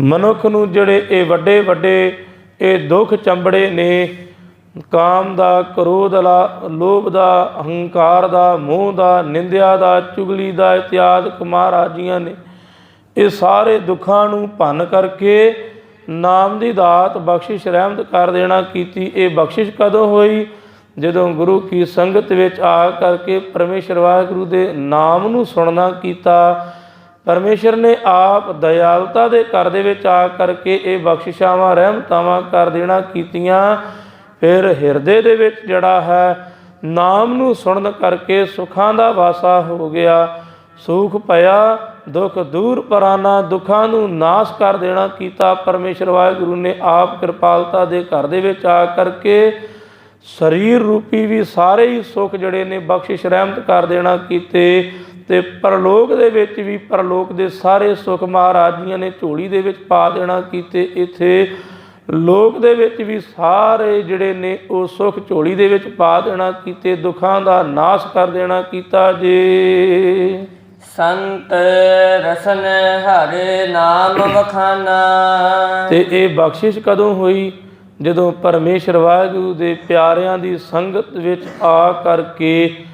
ਮਨੁੱਖ ਨੂੰ ਜਿਹੜੇ ਇਹ ਵੱਡੇ ਵੱਡੇ ਇਹ ਦੁੱਖ ਚੰਬੜੇ ਨੇ ਕਾਮ ਦਾ ਕ੍ਰੋਧ ਦਾ ਲੋਭ ਦਾ ਹੰਕਾਰ ਦਾ ਮੋਹ ਦਾ ਨਿੰਦਿਆ ਦਾ ਚੁਗਲੀ ਦਾ ਇਤਿਆਦਿਕ ਮਹਾਰਾਜ ਜੀਆਂ ਨੇ ਇਹ ਸਾਰੇ ਦੁੱਖਾਂ ਨੂੰ ਭੰਨ ਕਰਕੇ ਨਾਮ ਦੀ ਦਾਤ ਬਖਸ਼ਿਸ਼ ਰਹਿਮਤ ਕਰ ਦੇਣਾ ਕੀਤੀ। ਇਹ ਬਖਸ਼ਿਸ਼ ਕਦੋਂ ਹੋਈ? ਜਦੋਂ ਗੁਰੂ ਕੀ ਸੰਗਤ ਵਿੱਚ ਆ ਕਰਕੇ ਪਰਮੇਸ਼ਰ ਵਾਹਿਗੁਰੂ ਦੇ ਨਾਮ ਨੂੰ ਸੁਣਨਾ ਕੀਤਾ। ਪਰਮੇਸ਼ਰ ਨੇ ਆਪ ਦਇਆਲਤਾ ਦੇ ਘਰ ਦੇ ਵਿੱਚ ਆ ਕਰਕੇ ਇਹ ਬਖਸ਼ਿਸ਼ਾਵਾਂ, ਰਹਿਮਤਾਵਾਂ ਕਰ ਦੇਣਾ ਕੀਤੀਆਂ। ਫਿਰ ਹਿਰਦੇ ਦੇ ਵਿੱਚ ਜਿਹੜਾ ਹੈ, ਨਾਮ ਨੂੰ ਸੁਣਨ ਕਰਕੇ ਸੁਖਾਂ ਦਾ ਵਾਸਾ ਹੋ ਗਿਆ। ਸੁਖ ਪਿਆ। ਦੁੱਖ ਦੂਰ ਪਰਾਨਾ ਦੁੱਖਾਂ ਨੂੰ ਨਾਸ਼ ਕਰ ਦੇਣਾ ਕੀਤਾ ਪਰਮੇਸ਼ਰ ਵਾਹਿਗੁਰੂ ਨੇ ਆਪ ਕਿਰਪਾਲਤਾ ਦੇ ਘਰ ਦੇ ਵਿੱਚ ਆ ਕਰਕੇ ਸਰੀਰ ਰੂਪੀ ਵੀ ਸਾਰੇ ਹੀ ਸੁੱਖ ਜਿਹੜੇ ਨੇ ਬਖਸ਼ਿਸ਼ ਰਹਿਮਤ ਕਰ ਦੇਣਾ ਕੀਤੇ ਤੇ ਪਰਲੋਕ ਦੇ ਵਿੱਚ ਵੀ ਪਰਲੋਕ ਦੇ ਸਾਰੇ ਸੁੱਖ ਮਹਾਰਾਜੀਆਂ ਨੇ ਝੋਲੀ ਦੇ ਵਿੱਚ ਪਾ ਦੇਣਾ ਕੀਤੇ ਇੱਥੇ। ਲੋਕ ਦੇ ਵਿੱਚ ਵੀ ਸਾਰੇ ਜਿਹੜੇ ਨੇ ਉਹ ਸੁੱਖ ਝੋਲੀ ਦੇ ਵਿੱਚ ਪਾ ਦੇਣਾ ਕੀਤੇ, ਦੁੱਖਾਂ ਦਾ ਨਾਸ਼ ਕਰ ਦੇਣਾ ਕੀਤਾ ਜੇ। ਸੰਤ ਰਸਨ ਹਰ ਨਾਮ ਵਖਾਨਾ। ਤੇ ਇਹ ਬਖਸ਼ਿਸ਼ ਕਦੋਂ ਹੋਈ? ਜਦੋਂ ਪਰਮੇਸ਼ਰ ਵਾਹਿਗੁਰੂ ਦੇ ਪਿਆਰਿਆਂ ਦੀ ਸੰਗਤ ਵਿੱਚ ਆ ਕਰਕੇ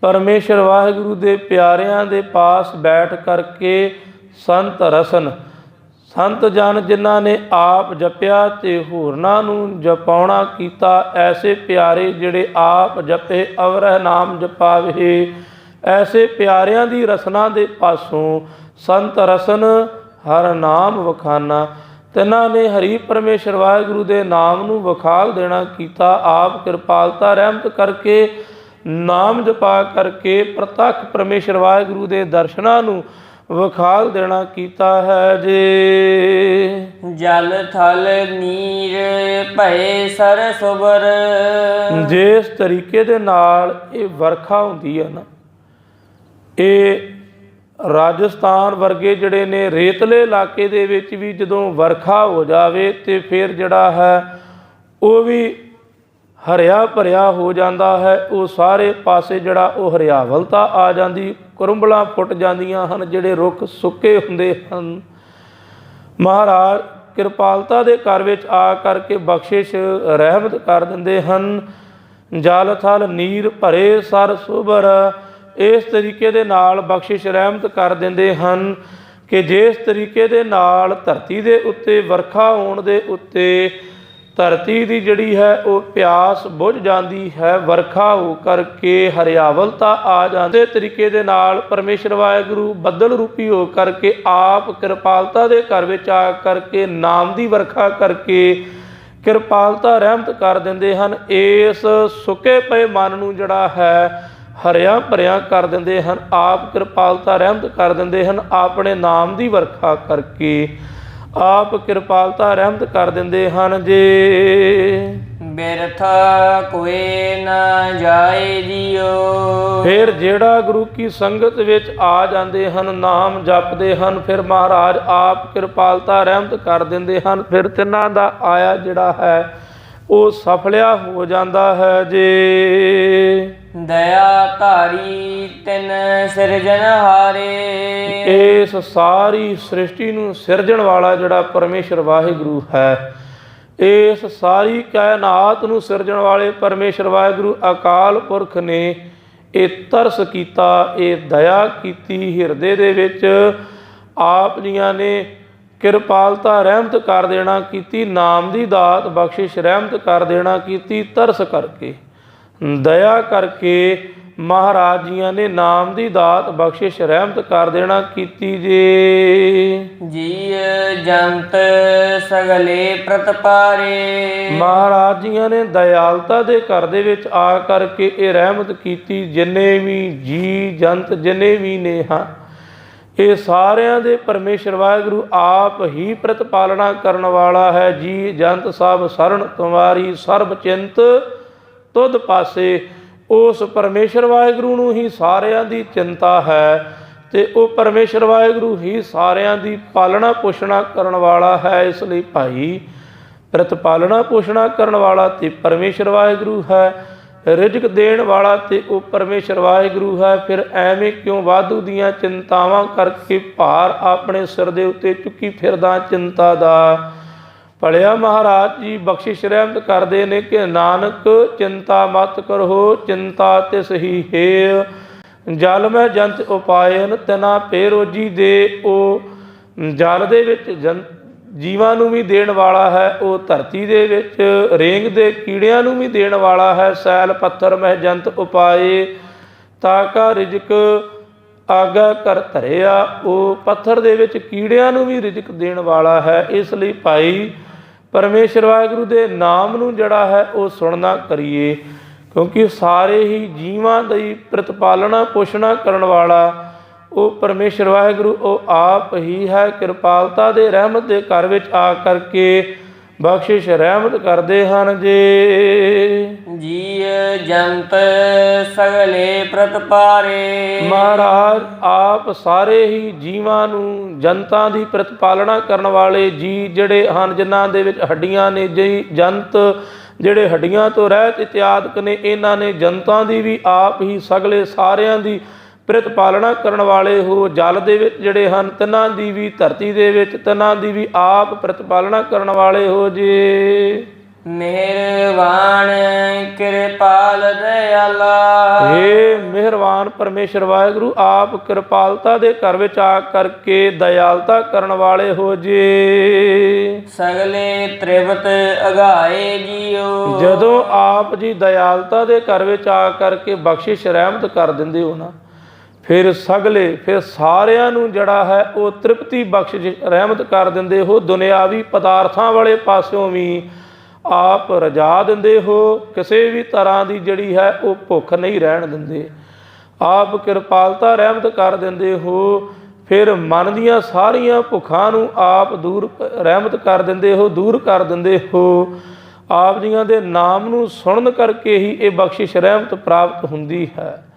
ਪਰਮੇਸ਼ਰ ਵਾਹਿਗੁਰੂ ਦੇ ਪਿਆਰਿਆਂ ਦੇ ਪਾਸ ਬੈਠ ਕਰਕੇ ਸੰਤ ਰਸਨ, ਸੰਤ ਜਨ ਜਿਨ੍ਹਾਂ ਨੇ ਆਪ ਜਪਿਆ ਤੇ ਹੋਰਨਾਂ ਨੂੰ ਜਪਾਉਣਾ ਕੀਤਾ, ਐਸੇ ਪਿਆਰੇ ਜਿਹੜੇ ਆਪ ਜਪੇ, ਅਵਰਹ ਨਾਮ ਜਪਾਵੇ। ਐਸੇ ਪਿਆਰਿਆਂ ਦੀ ਰਸਨਾ ਦੇ ਪਾਸੋਂ ਸੰਤ ਰਸਨ ਹਰ ਨਾਮ ਵਖਾਨਾ। ਤਿਨਾਂ ਨੇ ਹਰੀ ਪਰਮੇਸ਼ਰ ਵਾਹਿਗੁਰੂ ਦੇ ਨਾਮ ਨੂੰ ਵਖਾਲ ਦੇਣਾ ਕੀਤਾ। ਆਪ ਕਿਰਪਾਲਤਾ ਰਹਿਮਤ ਕਰਕੇ ਨਾਮ ਜਪਾ ਕਰਕੇ ਪ੍ਰਤੱਖ ਪਰਮੇਸ਼ਰ ਵਾਹਿਗੁਰੂ ਦੇ ਦਰਸ਼ਨਾਂ ਨੂੰ ਵਖਾਲ ਦੇਣਾ ਕੀਤਾ ਹੈ ਜੀ। ਜਲ ਥਲ ਨੀਰ ਭਏ ਸਰ ਸੁਬਰ। ਜਿਸ ਤਰੀਕੇ ਦੇ ਨਾਲ ਇਹ ਵਰਖਾ ਹੁੰਦੀ ਹੈ ਨਾ ਇਹ ਰਾਜਸਥਾਨ ਵਰਗੇ ਜਿਹੜੇ ਨੇ ਰੇਤਲੇ ਇਲਾਕੇ ਦੇ ਵਿੱਚ ਵੀ ਜਦੋਂ ਵਰਖਾ ਹੋ ਜਾਵੇ ਤੇ ਫਿਰ ਜਿਹੜਾ ਹੈ ਉਹ ਵੀ ਹਰਿਆ ਭਰਿਆ ਹੋ ਜਾਂਦਾ ਹੈ। ਉਹ ਸਾਰੇ ਪਾਸੇ ਜਿਹੜਾ ਉਹ ਹਰਿਆਵਲਤਾ ਆ ਜਾਂਦੀ, ਕਰੁੰਬਲਾਂ ਫੁੱਟ ਜਾਂਦੀਆਂ ਹਨ, ਜਿਹੜੇ ਰੁੱਖ ਸੁੱਕੇ ਹੁੰਦੇ ਹਨ। ਮਹਾਰਾਜ ਕਿਰਪਾਲਤਾ ਦੇ ਘਰ ਵਿੱਚ ਆ ਕਰਕੇ ਬਖਸ਼ਿਸ਼, ਰਹਿਮਤ ਕਰ ਦਿੰਦੇ ਹਨ। ਜਲ, ਥਲ, ਨੀਰ ਭਰੇ, ਸਰ ਸੁਬਰ ਇਸ ਤਰੀਕੇ ਦੇ ਨਾਲ ਬਖਸ਼ਿਸ਼ ਰਹਿਮਤ ਕਰ ਦਿੰਦੇ ਹਨ ਕਿ ਜਿਸ ਤਰੀਕੇ ਦੇ ਨਾਲ ਧਰਤੀ ਦੇ ਉੱਤੇ ਵਰਖਾ ਹੋਣ ਦੇ ਉੱਤੇ ਧਰਤੀ ਦੀ ਜਿਹੜੀ ਹੈ ਉਹ ਪਿਆਸ ਬੁਝ ਜਾਂਦੀ ਹੈ, ਵਰਖਾ ਹੋ ਕਰਕੇ ਹਰਿਆਵਲਤਾ ਆ ਜਾਂਦੇ। ਤਰੀਕੇ ਦੇ ਨਾਲ ਪਰਮੇਸ਼ਰ ਵਾਹਿਗੁਰੂ ਬੱਦਲ ਰੂਪੀ ਹੋ ਕਰਕੇ ਆਪ ਕਿਰਪਾਲਤਾ ਦੇ ਘਰ ਵਿੱਚ ਆ ਕਰਕੇ ਨਾਮ ਦੀ ਵਰਖਾ ਕਰਕੇ ਕਿਰਪਾਲਤਾ ਰਹਿਮਤ ਕਰ ਦਿੰਦੇ ਹਨ। ਇਸ ਸੁੱਕੇ ਪਏ ਮਨ ਨੂੰ ਜਿਹੜਾ ਹੈ ਹਰਿਆ ਭਰਿਆ ਕਰ ਦਿੰਦੇ ਹਨ ਆਪ ਕਿਰਪਾਲਤਾ ਰਹਿਮਤ ਕਰ ਦਿੰਦੇ ਹਨ ਆਪਣੇ ਨਾਮ ਦੀ ਵਰਖਾ ਕਰਕੇ ਆਪ ਕਿਰਪਾਲਤਾ ਰਹਿਮਤ ਕਰ ਦਿੰਦੇ ਹਨ ਜੀ। ਬਿਰਥ ਕੋਏ ਨਾ ਜਾਏ ਜਿਉ। ਫਿਰ ਜਿਹੜਾ ਗੁਰੂ ਕੀ ਸੰਗਤ ਵਿੱਚ ਆ ਜਾਂਦੇ ਹਨ ਨਾਮ ਜਪਦੇ ਹਨ ਫਿਰ ਮਹਾਰਾਜ ਆਪ ਕਿਰਪਾਲਤਾ ਰਹਿਮਤ ਕਰ ਦਿੰਦੇ ਹਨ ਫਿਰ ਤਿੰਨਾਂ ਦਾ ਆਇਆ ਜਿਹੜਾ ਹੈ ਉਹ ਸਫਲਿਆ ਹੋ ਜਾਂਦਾ ਹੈ ਜੀ। ਦਇਆ ਤਿਨ ਸਿਰਜਨਹਾਰੇ ਇਸ ਸਾਰੀ ਸ੍ਰਿਸ਼ਟੀ ਨੂੰ ਸਿਰਜਣ ਵਾਲਾ ਜਿਹੜਾ ਪਰਮੇਸ਼ਰ ਵਾਹਿਗੁਰੂ ਹੈ, ਇਸ ਸਾਰੀ ਕਾਇਨਾਤ ਨੂੰ ਸਿਰਜਣ ਵਾਲੇ ਪਰਮੇਸ਼ਰ ਵਾਹਿਗੁਰੂ ਅਕਾਲ ਪੁਰਖ ਨੇ ਇਹ ਤਰਸ ਕੀਤਾ, ਇਹ ਦਇਆ ਕੀਤੀ ਹਿਰਦੇ ਦੇ ਵਿੱਚ। ਆਪ ਜੀਆਂ ਨੇ ਕਿਰਪਾਲਤਾ ਰਹਿਮਤ ਕਰ ਦੇਣਾ ਕੀਤੀ, ਨਾਮ ਦੀ ਦਾਤ ਬਖਸ਼ਿਸ਼ ਰਹਿਮਤ ਕਰ ਦੇਣਾ ਕੀਤੀ, ਤਰਸ ਕਰਕੇ। ਦਇਆ ਕਰਕੇ ਮਹਾਰਾਜ ਜੀਆਂ ਨੇ ਨਾਮ ਦੀ ਦਾਤ ਬਖਸ਼ਿਸ਼ ਰਹਿਮਤ ਕਰ ਦੇਣਾ ਕੀਤੀ ਜੇ। ਜੀ ਜੰਤ ਸਗਲੇ ਪ੍ਰਤਪਾਰੇ ਮਹਾਰਾਜ ਜੀਆਂ ਨੇ ਦਇਆਲਤਾ ਦੇ ਘਰ ਦੇ ਵਿੱਚ ਆ ਕਰਕੇ ਇਹ ਰਹਿਮਤ ਕੀਤੀ ਜਿੰਨੇ ਵੀ ਜੀ ਜੰਤ ਜਿੰਨੇ ਵੀ ਨੇ ਹਾਂ ਇਹ ਸਾਰਿਆਂ ਦੇ ਪਰਮੇਸ਼ਰ ਵਾਹਿਗੁਰੂ ਆਪ ਹੀ ਪ੍ਰਤਪਾਲਣਾ ਕਰਨ ਵਾਲਾ ਹੈ। ਜੀ ਜੰਤ ਸਭ ਸਰਣ ਤੁਮਾਰੀ ਸਰਬ ਚਿੰਤ ਤੁਧ ਪਾਸੇ, ਉਸ ਪਰਮੇਸ਼ਰ ਵਾਹਿਗੁਰੂ ਨੂੰ ਹੀ ਸਾਰਿਆਂ ਦੀ ਚਿੰਤਾ ਹੈ ਤੇ ਉਹ ਪਰਮੇਸ਼ਰ ਵਾਹਿਗੁਰੂ ਹੀ ਸਾਰਿਆਂ ਦੀ ਪਾਲਣਾ ਪੋਸ਼ਣਾ ਕਰਨ ਵਾਲਾ ਹੈ ਇਸ ਲਈ ਭਾਈ ਪ੍ਰਤਪਾਲਣਾ ਪੋਸ਼ਣਾ ਕਰਨ ਵਾਲਾ ਤੇ ਪਰਮੇਸ਼ਰ ਵਾਹਿਗੁਰੂ ਹੈ, ਰਿਜ਼ਕ ਦੇਣ ਵਾਲਾ ਤੇ ਉਹ ਪਰਮੇਸ਼ਰ ਵਾਹਿਗੁਰੂ ਹੈ, ਫਿਰ ਐਵੇਂ ਕਿਉਂ ਵਾਧੂ ਦੀਆਂ ਚਿੰਤਾਵਾਂ ਕਰਕੇ ਭਾਰ ਆਪਣੇ ਸਿਰ ਦੇ ਉੱਤੇ ਚੁੱਕੀ ਫਿਰਦਾ ਚਿੰਤਾ ਦਾ? ਭਲਿਆ ਮਹਾਰਾਜ ਜੀ ਬਖਸ਼ਿਸ਼ ਰਹਿਮਤ ਕਰਦੇ ਨੇ ਕਿ ਨਾਨਕ ਚਿੰਤਾ ਮਤ ਕਰੋ, ਚਿੰਤਾ ਤਿਸ ਹੀ ਹੈ ਜਲ ਮੈਂ ਜੰਤ ਉਪਾਇਨ, ਤਨਾ ਪੇਰੋਜ਼ੀ ਦੇ। ਉਹ ਜਲ ਦੇ ਵਿੱਚ ਜਨ ਜੀਵਾਂ ਨੂੰ ਵੀ ਦੇਣ ਵਾਲਾ ਹੈ, ਉਹ ਧਰਤੀ ਦੇ ਵਿੱਚ ਰੇਂਗ ਦੇ ਕੀੜਿਆਂ ਨੂੰ ਵੀ ਦੇਣ ਵਾਲਾ ਹੈ। ਸੈਲ, ਪੱਥਰ ਮਹਿ ਜੰਤ ਉਪਾਏ ਤਾਕਾ ਰਿਜਕ ਆਗਾ ਕਰ ਧਰਿਆ। ਉਹ ਪੱਥਰ ਦੇ ਵਿੱਚ ਕੀੜਿਆਂ ਨੂੰ ਵੀ ਰਿਜਕ ਦੇਣ ਵਾਲਾ ਹੈ, ਇਸ ਲਈ ਭਾਈ ਪਰਮੇਸ਼ਰ ਵਾਹਿਗੁਰੂ ਦੇ ਨਾਮ ਨੂੰ ਜਿਹੜਾ ਹੈ ਉਹ ਸੁਣਨਾ ਕਰੀਏ, ਕਿਉਂਕਿ ਸਾਰੇ ਹੀ ਜੀਵਾਂ ਦੀ ਪ੍ਰਤਪਾਲਣਾ, ਪੋਸ਼ਣਾ ਕਰਨ ਵਾਲਾ ਉਹ ਪਰਮੇਸ਼ਰ ਵਾਹਿਗੁਰੂ, ਉਹ ਆਪ ਹੀ ਹੈ। ਕਿਰਪਾਲਤਾ ਦੇ ਰਹਿਮਤ ਦੇ ਘਰ ਵਿੱਚ ਆ ਕਰਕੇ ਬਖਸ਼ਿਸ਼ ਰਹਿਮਤ ਕਰਦੇ ਹਨ ਜੀ। ਜੀ ਜੰਤ ਸਗਲੇ ਪ੍ਰਤਪਾਰੇ ਮਹਾਰਾਜ ਆਪ ਸਾਰੇ ਹੀ ਜੀਵਾਂ ਨੂੰ ਜਨਤਾ ਦੀ ਪ੍ਰਤਪਾਲਣਾ ਕਰਨ ਵਾਲੇ ਜੀ ਜਿਹੜੇ ਹਨ ਜਿਨ੍ਹਾਂ ਦੇ ਵਿੱਚ ਹੱਡੀਆਂ ਨੇ ਜੀ ਜੰਤ ਜਿਹੜੇ ਹੱਡੀਆਂ ਤੋਂ ਰਹਿਤ ਇਤਿਆਦਿਕ ਨੇ ਇਹਨਾਂ ਨੇ ਜਨਤਾ ਦੀ ਵੀ ਆਪ ਹੀ ਸਗਲੇ ਸਾਰਿਆਂ ਦੀ ਪ੍ਰਤਪਾਲਣਾ ਕਰਨ ਵਾਲੇ ਹੋ ਜਲ ਦੇ ਵਿੱਚ ਜਿਹੜੇ ਹਨ ਤਿੰਨਾਂ ਦੀ ਵੀ ਧਰਤੀ ਦੇ ਵਿੱਚ ਤਿੰਨਾਂ ਦੀ ਵੀ ਆਪ ਪ੍ਰਤਪਾਲਣਾ ਕਰਨ ਵਾਲੇ ਹੋ ਜੀ। ਮਿਹਰਬਾਨ ਕਿਰਪਾਲ ਦਇਆਲਾ। ਏ ਮਿਹਰਬਾਨ ਪਰਮੇਸ਼ਰ ਵਾਹਿਗੁਰੂ ਆਪ ਕਿਰਪਾਲਤਾ ਦੇ ਘਰ ਵਿੱਚ ਆ ਕਰਕੇ ਦਇਆਲਤਾ ਕਰਨ ਵਾਲੇ ਹੋ ਜੀ। ਸਗਲੇ ਤ੍ਰਿਵਤ ਅਗਾਏ ਜੀਓ। ਜਦੋਂ ਆਪ ਜੀ ਦਇਆਲਤਾ ਦੇ ਘਰ ਵਿੱਚ ਆ ਕਰਕੇ ਬਖਸ਼ਿਸ਼ ਰਹਿਮਤ ਕਰ ਦਿੰਦੇ ਹੋ ਨਾ ਫਿਰ ਸਗਲੇ, ਫਿਰ ਸਾਰਿਆਂ ਨੂੰ ਜਿਹੜਾ ਹੈ ਉਹ ਤ੍ਰਿਪਤੀ ਬਖਸ਼ਿਸ਼ ਰਹਿਮਤ ਕਰ ਦਿੰਦੇ ਹੋ, ਦੁਨਿਆਵੀ ਪਦਾਰਥਾਂ ਵਾਲੇ ਪਾਸਿਓਂ ਵੀ ਆਪ ਰਜਾ ਦਿੰਦੇ ਹੋ, ਕਿਸੇ ਵੀ ਤਰ੍ਹਾਂ ਦੀ ਜਿਹੜੀ ਹੈ ਉਹ ਭੁੱਖ ਨਹੀਂ ਰਹਿਣ ਦਿੰਦੇ। ਆਪ ਕਿਰਪਾਲਤਾ ਰਹਿਮਤ ਕਰ ਦਿੰਦੇ ਹੋ, ਫਿਰ ਮਨ ਦੀਆਂ ਸਾਰੀਆਂ ਭੁੱਖਾਂ ਨੂੰ ਆਪ ਦੂਰ ਰਹਿਮਤ ਕਰ ਦਿੰਦੇ ਹੋ, ਦੂਰ ਕਰ ਦਿੰਦੇ ਹੋ। ਆਪ ਜੀਆਂ ਦੇ ਨਾਮ ਨੂੰ ਸੁਣਨ ਕਰਕੇ ਹੀ ਇਹ ਬਖਸ਼ਿਸ਼ ਰਹਿਮਤ ਪ੍ਰਾਪਤ ਹੁੰਦੀ ਹੈ।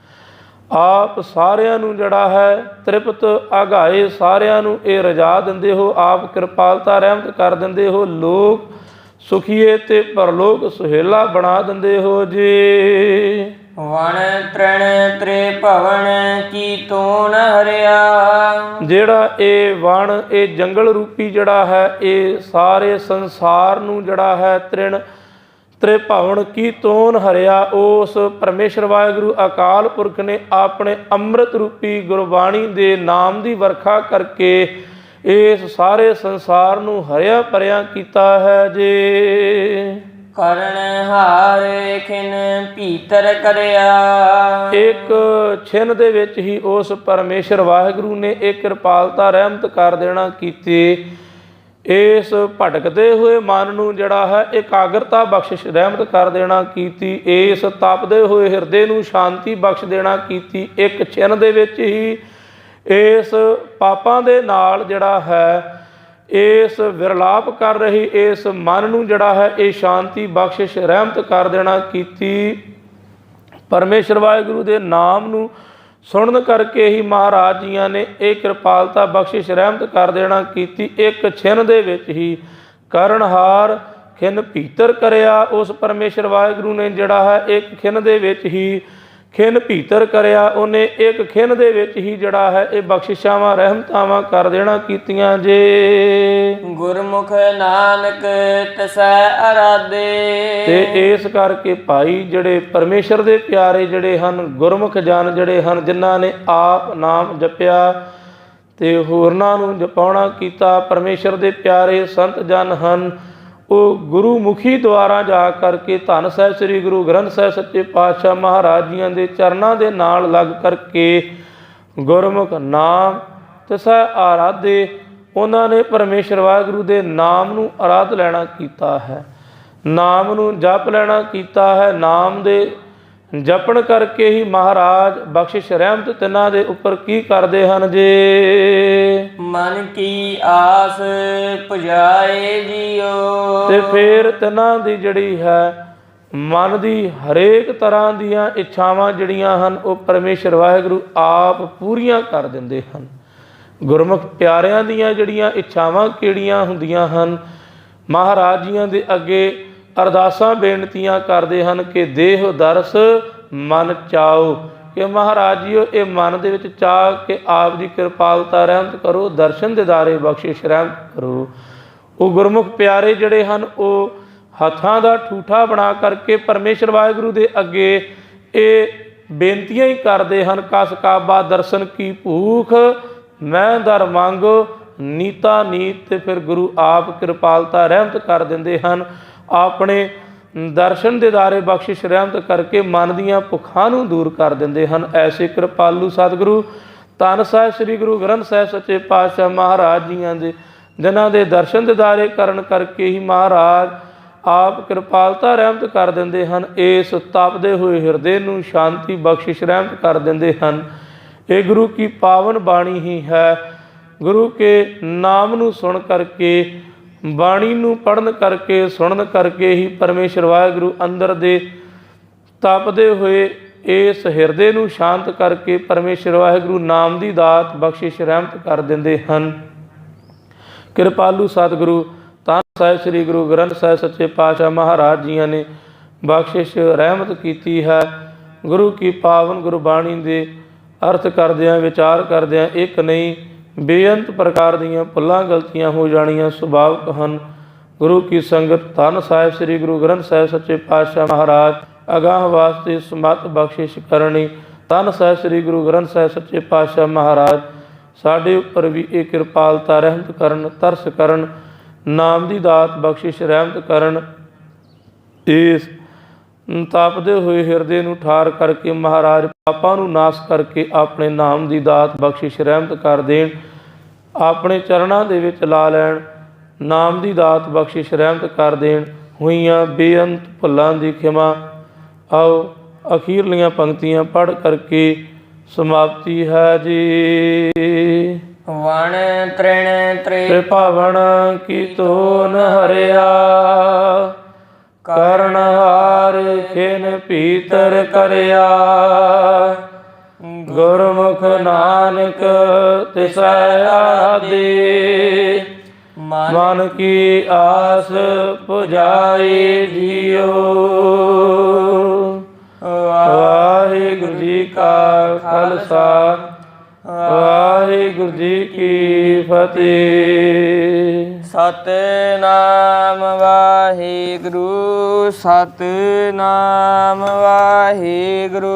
ਆਪ ਸਾਰਿਆਂ ਨੂੰ ਜਿਹੜਾ ਹੈ ਤ੍ਰਿਪਤ ਆਘਾਏ ਸਾਰਿਆਂ ਨੂੰ ਇਹ ਰਜਾ ਦਿੰਦੇ ਹੋ ਆਪ ਕਿਰਪਾਲਤਾ ਰਹਿਮਤ ਕਰ ਦਿੰਦੇ ਹੋ ਲੋਕ ਸੁਖੀਏ ਤੇ ਪਰਲੋਕ ਸੁਹੇਲਾ ਬਣਾ ਦਿੰਦੇ ਹੋ ਜੀ। ਵਣ ਤ੍ਰਣ ਤ੍ਰੇ ਭਵਨ ਕੀ ਤੋਨ ਹਰਿਆ। ਜਿਹੜਾ ਇਹ ਵਣ ਇਹ ਜੰਗਲ ਰੂਪੀ ਜਿਹੜਾ ਹੈ ਇਹ ਸਾਰੇ ਸੰਸਾਰ ਨੂੰ ਜਿਹੜਾ ਹੈ ਤ੍ਰਿਣ ਤ੍ਰਿਭਵਨ ਕੀ ਤੋਨ ਹਰਿਆ? ਉਸ ਪਰਮੇਸ਼ਰ ਵਾਹਿਗੁਰੂ ਅਕਾਲ ਪੁਰਖ ਨੇ ਆਪਣੇ ਅੰਮ੍ਰਿਤ ਰੂਪੀ ਗੁਰਬਾਣੀ ਦੇ ਨਾਮ ਦੀ ਵਰਖਾ ਕਰਕੇ ਇਸ ਸਾਰੇ ਸੰਸਾਰ ਨੂੰ ਹਰਿਆ ਭਰਿਆ ਕੀਤਾ ਹੈ ਜੀ। ਕਰਨ ਹਾਰ ਖਿਨ ਭੀਤਰ ਕਰਿਆ। ਇੱਕ ਛਿਨ ਦੇ ਵਿੱਚ ਹੀ ਉਸ ਪਰਮੇਸ਼ਰ ਵਾਹਿਗੁਰੂ ਨੇ ਇਹ ਕਿਰਪਾਲਤਾ ਰਹਿਮਤ ਕਰ ਦੇਣਾ ਕੀਤੀ। ਇਸ ਭਟਕਦੇ ਹੋਏ ਮਨ ਨੂੰ ਜਿਹੜਾ ਹੈ ਇਕਾਗਰਤਾ ਬਖਸ਼ਿਸ਼, ਰਹਿਮਤ ਕਰ ਦੇਣਾ ਕੀਤੀ, ਇਸ ਤਪਦੇ ਹੋਏ ਹਿਰਦੇ ਨੂੰ ਸ਼ਾਂਤੀ ਬਖਸ਼ ਦੇਣਾ ਕੀਤੀ, ਇੱਕ ਛਿਨ ਦੇ ਵਿੱਚ ਹੀ ਇਸ ਪਾਪਾਂ ਦੇ ਨਾਲ ਜਿਹੜਾ ਹੈ, ਇਸ ਵਿਰਲਾਪ ਕਰ ਰਹੀ, ਇਸ ਮਨ ਨੂੰ ਜਿਹੜਾ ਹੈ ਇਹ ਸ਼ਾਂਤੀ ਬਖਸ਼ਿਸ਼, ਰਹਿਮਤ ਕਰ ਦੇਣਾ ਕੀਤੀ। ਪਰਮੇਸ਼ਰ ਵਾਹਿਗੁਰੂ ਦੇ ਨਾਮ ਨੂੰ ਸੁਣਨ ਕਰਕੇ ਹੀ ਮਹਾਰਾਜ ਜੀਆਂ ਨੇ ਇਹ ਕਿਰਪਾਲਤਾ ਬਖਸ਼ਿਸ਼ ਰਹਿਮਤ ਕਰ ਦੇਣਾ ਕੀਤੀ। ਇੱਕ ਛਿਨ ਦੇ ਵਿੱਚ ਹੀ ਕਰਨਹਾਰ ਖਿਨ ਭੀਤਰ ਕਰਿਆ। ਉਸ ਪਰਮੇਸ਼ਰ ਵਾਹਿਗੁਰੂ ਨੇ ਜਿਹੜਾ ਹੈ, ਇੱਕ ਖਿਨ ਦੇ ਵਿੱਚ ਹੀ ਖਿਨ ਭੀਤਰ ਕਰਿਆ ਉਹਨੇ ਇੱਕ ਖਿਨ ਦੇ ਵਿੱਚ ਹੀ ਜਿਹੜਾ ਹੈ ਇਹ ਬਖਸ਼ਿਸ਼ਾਵਾਂ ਰਹਿਮਤਾਵਾਂ ਕਰ ਦੇਣਾ ਕੀਤੀਆਂ ਜੇ। ਗੁਰਮੁਖ ਨਾਨਕ ਤਸੈ ਅਰਾਦੇ ਤੇ ਇਸ ਕਰਕੇ ਭਾਈ ਜਿਹੜੇ ਪਰਮੇਸ਼ਰ ਦੇ ਪਿਆਰੇ ਜਿਹੜੇ ਹਨ ਗੁਰਮੁਖ ਜਨ ਜਿਹੜੇ ਹਨ ਜਿਨ੍ਹਾਂ ਨੇ ਆਪ ਨਾਮ ਜਪਿਆ ਤੇ ਹੋਰਨਾਂ ਨੂੰ ਜਪਾਉਣਾ ਕੀਤਾ ਪਰਮੇਸ਼ਰ ਦੇ ਪਿਆਰੇ ਸੰਤ ਜਨ ਹਨ ਉਹ ਗੁਰੂ ਮੁਖੀ ਦੁਆਰਾ ਜਾ ਕਰਕੇ ਧੰਨ ਸਾਹਿਬ ਸ੍ਰੀ ਗੁਰੂ ਗ੍ਰੰਥ ਸਾਹਿਬ ਸੱਚੇ ਪਾਤਸ਼ਾਹ ਮਹਾਰਾਜ ਜੀਆਂ ਦੇ ਚਰਨਾਂ ਦੇ ਨਾਲ ਲੱਗ ਕਰਕੇ ਗੁਰਮੁਖ ਨਾਮ ਤਸਾ ਆਰਾਧੇ, ਉਹਨਾਂ ਨੇ ਪਰਮੇਸ਼ਰ ਵਾਹਿਗੁਰੂ ਦੇ ਨਾਮ ਨੂੰ ਆਰਾਧ ਲੈਣਾ ਕੀਤਾ ਹੈ। ਨਾਮ ਨੂੰ ਜਪ ਲੈਣਾ ਕੀਤਾ ਹੈ। ਨਾਮ ਦੇ ਜਪਣ ਕਰਕੇ ਹੀ ਮਹਾਰਾਜ ਬਖਸ਼ਿਸ਼ ਰਹਿਮਤ ਤਿਨਾਂ ਦੇ ਉੱਪਰ ਕੀ ਕਰਦੇ ਹਨ ਜੇ? ਮਨ ਕੀ ਆਸ ਪੁਜਾਏ ਜੀਓ। ਤੇ ਫਿਰ ਤਿਨਾਂ ਦੀ ਜਿਹੜੀ ਹੈ ਮਨ ਦੀ ਹਰੇਕ ਤਰ੍ਹਾਂ ਦੀਆਂ ਇੱਛਾਵਾਂ ਜਿਹੜੀਆਂ ਹਨ ਉਹ ਪਰਮੇਸ਼ਰ ਵਾਹਿਗੁਰੂ ਆਪ ਪੂਰੀਆਂ ਕਰ ਦਿੰਦੇ ਹਨ। ਗੁਰਮੁਖ ਪਿਆਰਿਆਂ ਦੀਆਂ ਜਿਹੜੀਆਂ ਇੱਛਾਵਾਂ ਕਿਹੜੀਆਂ ਹੁੰਦੀਆਂ ਹਨ? ਮਹਾਰਾਜ ਜੀਆਂ ਦੇ ਅੱਗੇ ਅਰਦਾਸਾਂ, ਬੇਨਤੀਆਂ ਕਰਦੇ ਹਨ ਕਿ ਦੇਹ ਦਰਸ ਮਨ ਚਾਓ। ਕਿ ਮਹਾਰਾਜ ਜੀਓ, ਇਹ ਮਨ ਦੇ ਵਿੱਚ ਚਾਹ ਕਿ ਆਪ ਦੀ ਕਿਰਪਾਲਤਾ ਰਹਿਮਤ ਕਰੋ, ਦਰਸ਼ਨ ਦਿਦਾਰੇ ਬਖਸ਼ਿਸ਼ ਰਹਿਮਤ ਕਰੋ। ਉਹ ਗੁਰਮੁਖ ਪਿਆਰੇ ਜਿਹੜੇ ਹਨ, ਉਹ ਹੱਥਾਂ ਦਾ ਠੂਠਾ ਬਣਾ ਕਰਕੇ ਪਰਮੇਸ਼ਰ ਵਾਹਿਗੁਰੂ ਦੇ ਅੱਗੇ ਇਹ ਬੇਨਤੀਆਂ ਹੀ ਕਰਦੇ ਹਨ, ਕਸ ਕਾਬਾ ਦਰਸ਼ਨ ਕੀ ਭੂਖ, ਮੈਂ ਦਰ ਮੰਗੋ, ਨੀਤਾ ਨੀਤ ਤੇ ਫਿਰ ਗੁਰੂ ਆਪ ਕਿਰਪਾਲਤਾ ਰਹਿਮਤ ਕਰ ਦਿੰਦੇ ਹਨ। ਆਪਣੇ ਦਰਸ਼ਨ ਦਿਦਾਰੇ ਬਖਸ਼ਿਸ਼ ਰਹਿਮਤ ਕਰਕੇ ਮਨ ਦੀਆਂ ਭੁੱਖਾਂ ਨੂੰ ਦੂਰ ਕਰ ਦਿੰਦੇ ਹਨ। ਐਸੇ ਕਿਰਪਾਲੂ ਸਤਿਗੁਰੂ, ਧੰਨ ਸਾਹਿਬ ਸ੍ਰੀ ਗੁਰੂ ਗ੍ਰੰਥ ਸਾਹਿਬ ਸੱਚੇ ਪਾਤਸ਼ਾਹ ਮਹਾਰਾਜ ਜੀਆਂ ਦੇ, ਜਿਨ੍ਹਾਂ ਦੇ ਦਰਸ਼ਨ ਦਿਦਾਰੇ ਕਰਨ ਕਰਕੇ ਹੀ ਮਹਾਰਾਜ ਆਪ ਕਿਰਪਾਲਤਾ ਰਹਿਮਤ ਕਰ ਦਿੰਦੇ ਹਨ। ਇਸ ਤਪਦੇ ਹੋਏ ਹਿਰਦੇ ਨੂੰ ਸ਼ਾਂਤੀ, ਬਖਸ਼ਿਸ਼ ਰਹਿਮਤ ਕਰ ਦਿੰਦੇ ਹਨ। ਇਹ ਗੁਰੂ ਕੀ ਪਾਵਨ ਬਾਣੀ ਹੀ ਹੈ। ਗੁਰੂ ਕੇ ਨਾਮ ਨੂੰ ਸੁਣ ਕਰਕੇ ਬਾਣੀ ਨੂੰ ਪੜਨ ਕਰਕੇ, ਸੁਣਨ ਕਰਕੇ ਹੀ ਪਰਮੇਸ਼ਰ ਵਾਹਿਗੁਰੂ ਅੰਦਰ ਦੇ ਤਪਦੇ ਹੋਏ ਇਸ ਹਿਰਦੇ ਨੂੰ ਸ਼ਾਂਤ ਕਰਕੇ ਪਰਮੇਸ਼ਰ ਵਾਹਿਗੁਰੂ ਨਾਮ ਦੀ ਦਾਤ ਬਖਸ਼ਿਸ਼ ਰਹਿਮਤ ਕਰ ਦਿੰਦੇ ਹਨ। ਕਿਰਪਾਲੂ ਸਤਿਗੁਰੂ, ਤਾਂ ਸਾਹਿਬ ਸ੍ਰੀ ਗੁਰੂ ਗ੍ਰੰਥ ਸਾਹਿਬ ਸੱਚੇ ਪਾਤਸ਼ਾਹ ਮਹਾਰਾਜ ਜੀਆਂ ਨੇ ਬਖਸ਼ਿਸ਼ ਰਹਿਮਤ ਕੀਤੀ ਹੈ। ਗੁਰੂ ਕੀ ਪਾਵਨ ਗੁਰਬਾਣੀ ਦੇ ਅਰਥ ਕਰਦਿਆਂ, ਵਿਚਾਰ ਕਰਦਿਆਂ ਇੱਕ ਨਹੀਂ ਬੇਅੰਤ ਪ੍ਰਕਾਰ ਦੀਆਂ ਭੁੱਲਾਂ ਗਲਤੀਆਂ ਹੋ ਜਾਣੀਆਂ ਸੁਭਾਵਿਕ ਹਨ। ਗੁਰੂ ਕੀ ਸੰਗਤ ਧੰਨ ਸਾਹਿਬ ਸ੍ਰੀ ਗੁਰੂ ਗ੍ਰੰਥ ਸਾਹਿਬ ਸੱਚੇ ਪਾਤਸ਼ਾਹ ਮਹਾਰਾਜ, ਅਗਾਹ ਵਾਸਤੇ ਸਮਤ ਬਖਸ਼ਿਸ਼ ਕਰਨੀ। ਧੰਨ ਸਾਹਿਬ ਸ੍ਰੀ ਗੁਰੂ ਗ੍ਰੰਥ ਸਾਹਿਬ ਸੱਚੇ ਪਾਤਸ਼ਾਹ ਮਹਾਰਾਜ, ਸਾਡੇ ਉੱਪਰ ਵੀ ਇਹ ਕਿਰਪਾਲਤਾ ਰਹਿਮਤ ਕਰਨ, ਤਰਸ ਕਰਨ, ਨਾਮ ਦੀ ਦਾਤ ਬਖਸ਼ਿਸ਼ ਰਹਿਮਤ ਕਰਨ। ਇਸ ਤਪਦੇ ਹੋਏ ਹਿਰਦੇ ਨੂੰ ਠਾਰ ਕਰਕੇ ਮਹਾਰਾਜ ਪਾਪਾਂ ਨੂੰ ਨਾਸ਼ ਕਰਕੇ ਆਪਣੇ ਨਾਮ ਦੀ ਦਾਤ ਬਖਸ਼ਿਸ਼ ਰਹਿਮਤ ਕਰ ਦੇਣ। ਆਪਣੇ ਚਰਨਾਂ ਦੇ ਵਿੱਚ ਲਾ ਲੈਣ ਨਾਮ ਦੀ ਦਾਤ ਬਖਸ਼ਿਸ਼ ਰਹਿਮਤ ਕਰ ਦੇਣ ਹੋਈਆਂ ਬੇਅੰਤ ਭੁੱਲਾਂ ਦੀ ਖਿਮਾ। ਆਓ ਅਖੀਰਲੀਆਂ ਪੰਕਤੀਆਂ ਪੜ੍ਹ ਕਰਕੇ ਸਮਾਪਤੀ ਹੈ ਜੀ। ਵਣ ਤ੍ਰਿਣ ਤ੍ਰੇ ਤੇ ਭਾਵਨ ਕੀ ਤੋਨ ਹਰਿਆ ਕਰਨ ਹਾਰ ਖਿਨ ਭੀਤਰ ਕਰਿਆ। ਗੁਰਮੁਖ ਨਾਨਕ ਤਿਸੈ ਆਦੇ। ਮਨ ਕੀ ਆਸ ਪੁਜਾਈ ਜੀਓ। ਵਾਹਿਗੁਰੂ ਜੀ ਕਾ ਖਾਲਸਾ, ਵਾਹਿਗੁਰੂ ਜੀ ਕੀ ਫਤਿਹ। ਸਤਨਾਮ ਵਾਹਿਗੁਰੂ ਸਤਨਾਮ ਵਾਹਿਗੁਰੂ।